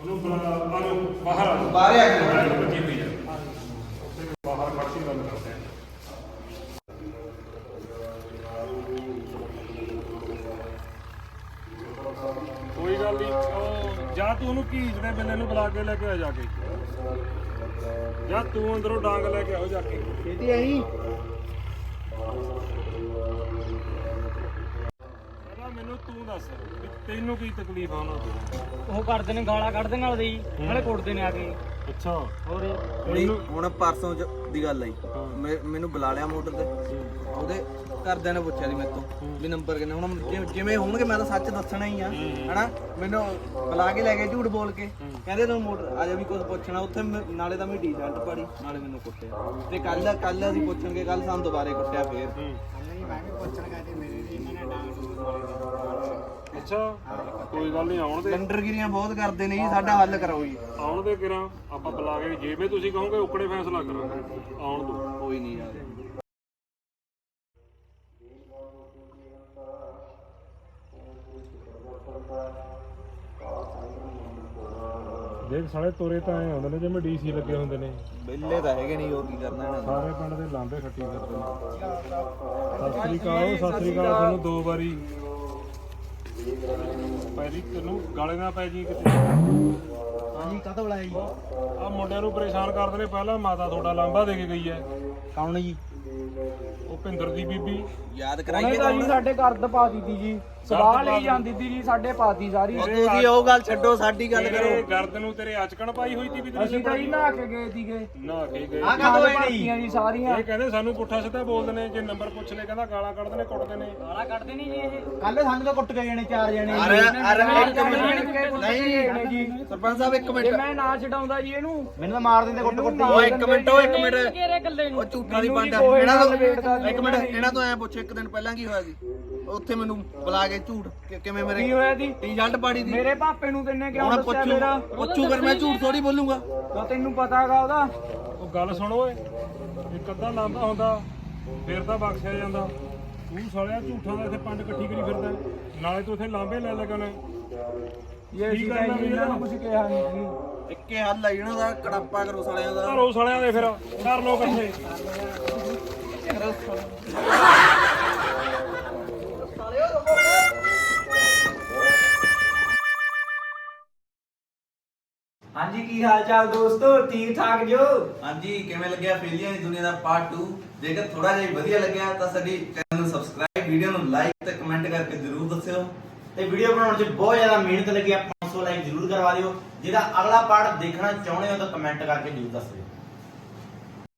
D: ਉਹਨੂੰ ਬਾਹਰ ਬਾਹਰ ਆ ਬਾਹਰ ਆ ਕੇ ਬੱਚੇ ਪੀ ਜਾ ਉੱਥੇ ਬਾਹਰ ਖੜ ਕੇ ਗੱਲ ਕਰਦੇ ਆ ਕੋਈ ਗੱਲ ਨਹੀਂ ਉਹ ਜਾਂ ਤੂੰ ਉਹਨੂੰ ਘੀਜ ਦੇ ਬੰਦੇ ਨੂੰ ਬੁਲਾ ਕੇ ਲੈ ਕੇ ਆ ਜਾ ਕੇ। ਜਾਂ ਤੂੰ ਅੰਦਰੋਂ ਡਾਂਗ ਲੈ ਕੇ ਆਓ ਜਾ ਕੇ।
B: ਛੇਤੀ ਆਈ।
D: ਤੂੰ ਦੱਸ ਵੀ ਤੈਨੂੰ ਕੀ ਤਕਲੀਫ ਆ ਉਹਨਾਂ ਤੋਂ?
C: ਉਹ ਕਰਦੇ ਨੇ ਗਾਲਾਂ ਕੱਢਦੇ ਨਾਲ ਦੇ ਨਾਲੇ ਕੁੱਟਦੇ ਨੇ ਆ ਕੇ।
D: ਅੱਛਾ।
C: ਹੋਰ?
D: ਤੈਨੂੰ
J: ਹੁਣ ਪਰਸੋਂ ਚ ਦੀ ਗੱਲ ਆਈ ਮੈਂ- ਮੈਨੂੰ ਬੁਲਾ ਲਿਆ ਮੋਟਰ ਤੇ। ਉਹਦੇ ਘਰਦਿਆਂ ਨੇ ਪੁੱਛਿਆ ਸੀ ਮੇਰੇ ਤੋਂ ਵੀ ਨੰਬਰ ਕਿੰਨਾ ਹੁਣ ਜਿ- ਜਿਵੇਂ ਹੋਣਗੇ ਮੈਂ ਤਾਂ ਸੱਚ ਦੱਸਣਾ ਹੀ ਆ। ਹਨਾ? ਮੈਨੂੰ ਬੁਲਾ ਕੇ ਲੈ ਗਏ ਝੂਠ ਬੋਲ ਕੇ। ਕਹਿੰਦੇ ਤੂੰ ਮੋਟਰ ਆ ਜਾ ਵੀ ਕੁਝ ਪੁੱਛਣਾ ਉੱਥੇ ਮੈਂ- ਨਾਲੇ ਤਾਂ ਮੈਂ ਟੀ-ਸ਼ਰਟ ਪਾੜੀ ਨਾਲੇ ਮੈਨੂੰ ਕੁੱਟਿਆ। ਤੇ ਕੱਲ ਕੱਲ ਅਸੀਂ ਪੁੱਛਣਗੇ ਕੱਲ ਸਾਨੂੰ ਦੁਬਾਰੇ ਕੁੱਟਿਆ ਫੇਰ।
D: ਅੱਛਾ ਕੋਈ ਗੱਲ ਨਹੀਂ ਆਉਣ ਦੇ।
J: ਲੰਡਰਗਿਰੀਆਂ ਬਹੁਤ ਕਰਦੇ ਨੇ ਜੀ ਸਾਡਾ ਹੱਲ ਕਰਾਓ ਜੀ।
D: ਆਉਣ ਦੇ ਕਿਰਾਂ ਆਪਾਂ ਬੁਲਾ ਕੇ ਜਿਵੇਂ ਤੁਸੀਂ ਕਹੋਗੇ ਉਕੜੇ ਫੈਸਲਾ ਕਰਾਂਗੇ। ਆਉਣ ਦੋ।
J: ਕੋਈ ਨਹੀਂ ਯਾਰ।
D: ਦੇਖ ਸਾਲੇ ਤੋਰੇ ਤਾਂ ਐ ਹੁੰਦੇ ਨੇ ਜਿਵੇਂ ਡੀਸੀ ਲੱਗੇ ਹੁੰਦੇ ਨੇ।
J: ਵਿਹਲੇ ਤਾਂ ਹੈਗੇ ਨਹੀਂ ਉਹ ਕੀ ਕਰਨਾ ਇਹਨਾਂ ਨੇ।
D: ਸਾਰੇ ਪਿੰਡ ਦੇ ਲਾਂਬੇ ਖੱਟੀ ਕਰਦੇ ਨੇ। ਸਤਿ ਸ੍ਰੀ ਅਕਾਲ ਸਤਿ ਸ੍ਰੀ ਅਕਾਲ ਤੁਹਾਨੂੰ ਦੋ ਵਾਰੀ ਪੈ ਜੀ ਤੈਨੂੰ ਗਾਲੇ ਨਾ ਪੈ ਜੀ ਕਿਤੇ।
B: ਹਾਂਜੀ ਕਾਹਤੋਂ ਬੁਲਾਇਆ ਜੀ?
D: ਆ ਮੁੰਡਿਆਂ ਨੂੰ ਪਰੇਸ਼ਾਨ ਕਰਦੇ ਨੇ ਪਹਿਲਾਂ ਮਾਤਾ ਤੁਹਾਡਾ ਲਾਂਬਾ ਦੇ ਕੇ ਗਈ ਹੈ।
B: ਕੌਣ ਜੀ?
D: ਉਹ ਭਿੰਦਰ ਦੀ ਬੀਬੀ।
J: ਯਾਦ ਕਰਾਈਏ
C: ਤਾਂ ਜੀ ਸਾਡੇ ਘਰ ਦਾ ਪਾ ਦਿੱਤੀ ਜੀ। ਸਵਾਹ ਲਈ ਜਾਂਦੀ ਤੀ ਜੀ ਸਾਡੇ ਪਾਤੀ ਸਾਰੀ।
J: ਤੁਸੀਂ ਉਹ ਗੱਲ ਛੱਡੋ ਸਾਡੀ ਗੱਲ ਕਰੋ।
D: ਗਰਦ ਨੂੰ ਤੇਰੇ ਅਚਕਣ ਪਾਈ ਹੋਈ ਤੀ ਵੀ ਤੇਰੇ
C: ਅਸੀਂ ਤਾਂ ਜੀ ਨਹਾ ਕੇ ਗਏ ਸੀਗੇ।
D: ਨਾ ਕੇ ਗਏ।
B: ਆ ਕਾਹਤੋਂ ਹੋਏ ਨੇ ਜੀ
C: ਪਾਤੀਆਂ ਜੀ ਸਾਰੀਆਂ?
D: ਇਹ ਕਹਿੰਦੇ ਸਾਨੂੰ ਪੁੱਠਾ ਸਿੱਧਾ ਬੋਲਦੇ ਨੇ ਜੇ ਨੰਬਰ ਪੁੱਛ ਲੈ ਕਹਿੰਦਾ ਗਾਲਾਂ ਕੱਢਦੇ ਨੇ ਕੁੱਟਦੇ ਨੇ।
C: ਗਾਲਾਂ ਕੱਢਦੇ ਨਹੀਂ ਜੀ ਇਹ।
B: ਕੱਲ ਸਾਨੂੰ ਤਾਂ ਕੁੱਟ ਕੇ ਗਏ ਨੇ ਚਾਰ ਜਣੇ।
J: ਅਰੇ ਅਰੇ ਇੱਕ
C: ਜਾਣ
J: ਮਿੰਟ।
C: ਕੇ ਕੁੱਟਦੇ ਨੇ ਜੀ।
J: ਸਰਪੰਚ ਸਾਹਿਬ ਇੱਕ
C: ਜੇ
J: ਮਿੰਟ
C: ਮੈਂ ਨਾ ਛਡਾਉਂਦਾ ਜੀ ਇਹਨੂੰ
B: ਮੈਨੂੰ ਤਾਂ ਮਾਰ ਦਿੰਦੇ ਕੁੱਟ ਕੁੱਟ
J: ਉਹ ਇੱਕ ਮਿੰਟ ਉਹ ਇੱਕ ਮਿੰਟ।
C: ਕਿਹੜੇ ਗੱਲੇ ਨੂੰ?
J: ਉਹ ਝੂਠਾਂ ਦੀ ਪੰਡ
C: ਜੀ
J: ਇਹਨਾਂ ਤੋਂ ਇੱਕ ਮਿੰਟ। ਇਹਨਾਂ ਤੋਂ ਐ ਪੁੱਛੋ ਇੱਕ ਦਿਨ ਪਹਿਲਾਂ ਕੀ ਹੋਇਆ ਸੀ ਉੱਥੇ ਮੈਨੂੰ ਬੁਲਾ ਕੇ ਝੂਠ ਕਿ- ਕਿਵੇਂ
C: ਕੀ
J: ਮੇਰੇ
C: ਹੋਇਆ ਜੀ?
J: ਟੀ ਸ਼ਰਟ ਪਾੜੀ ਦੀ
C: ਮੇਰੇ ਪਾਪੇ ਨੂੰ ਤੈਨੇ ਕਿਉਂ
J: ਹੁਣ
C: ਦੱਸਿਆ
J: ਪੁੱਛੂ
C: ਮੇਰਾ?
J: ਪੁੱਛੂ ਫਿਰ ਮੈਂ ਝੂਠ ਥੋੜੀ ਬੋਲੂੰਗਾ।
C: ਤਾਂ ਤੈਨੂੰ ਪਤਾ ਹੈਗਾ ਉਹਦਾ।
D: ਉਹ ਗੱਲ ਸੁਣ ਓਏ। ਇੱਕ ਅੱਧਾ ਲਾਂਦਾ ਹੁੰਦਾ ਫਿਰ ਤਾਂ ਬਖਸ਼ਿਆ ਜਾਂਦਾ। ਤੂੰ ਸਾਲਿਆ ਝੂਠਾਂ ਦਾ ਇੱਥੇ ਪੰਡ ਇਕੱਠੀ ਕਰੀ ਫਿਰਦਾ। ਨਾਲੇ ਤੂੰ ਇੱਥੇ ਲਾਂਬੇ ਲੈ ਲੈ ਕੇ ਉਹਨੇ
C: ਇਹ
D: ਕੀ
C: ਅਸੀਂ
D: ਕਰਨਾ
C: ਤਾਂ
D: ਵੀ
C: ਇਹਨਾਂ ਨੂੰ
D: ਇਹਦਾ?
C: ਕੁਝ ਕਿਹਾ ਨਹੀਂ ਸੀ।
J: ਇੱਕੇ ਹੱਲ ਆ ਇਹਨਾਂ ਦਾ ਕੜਾਪਾ ਕਰੋ ਸਾਲਿਆਂ ਦਾ।
D: ਘਰੋਂ ਸਾਲਿਆਂ ਦੇ ਫਿਰ ਕਰ ਲੋ ਇਕੱਠੇ
J: ਹਾਂਜੀ ਕੀ ਹਾਲ ਚਾਲ ਦੋਸਤੋ? ਠੀਕ ਠਾਕ ਜੋ? ਹਾਂਜੀ ਕਿਵੇਂ ਲੱਗਿਆ ਫੇਲੀਆਂ ਦੀ ਦੁਨੀਆ ਦਾ ਪਾਰਟ 2 ਜੇਕਰ ਥੋੜਾ ਜਿਹਾ ਵੀ ਵਧੀਆ ਲੱਗਿਆ ਤਾਂ ਸਾਡੀ ਚੈਨਲ ਨੂੰ ਸਬਸਕ੍ਰਾਈਬ ਵੀਡੀਓ ਨੂੰ ਲਾਈਕ ਤੇ ਕਮੈਂਟ ਕਰਕੇ ਜ਼ਰੂਰ ਦੱਸਿਓ।
B: ਤੇ ਵੀਡੀਓ ਬਣਾਉਣ 'ਚ ਬਹੁਤ ਜ਼ਿਆਦਾ ਮਿਹਨਤ ਲੱਗੀ ਆ। 500 ਲਾਈਕ ਜ਼ਰੂਰ ਕਰਵਾ ਦਿਓ। ਜਿਹਦਾ ਅਗਲਾ ਪਾਰਟ ਦੇਖਣਾ ਚਾਹੁੰਦੇ ਹੋ ਤਾਂ ਕਮੈਂਟ ਕਰਕੇ ਜ਼ਰੂਰ ਦੱਸ ਦਿਓ।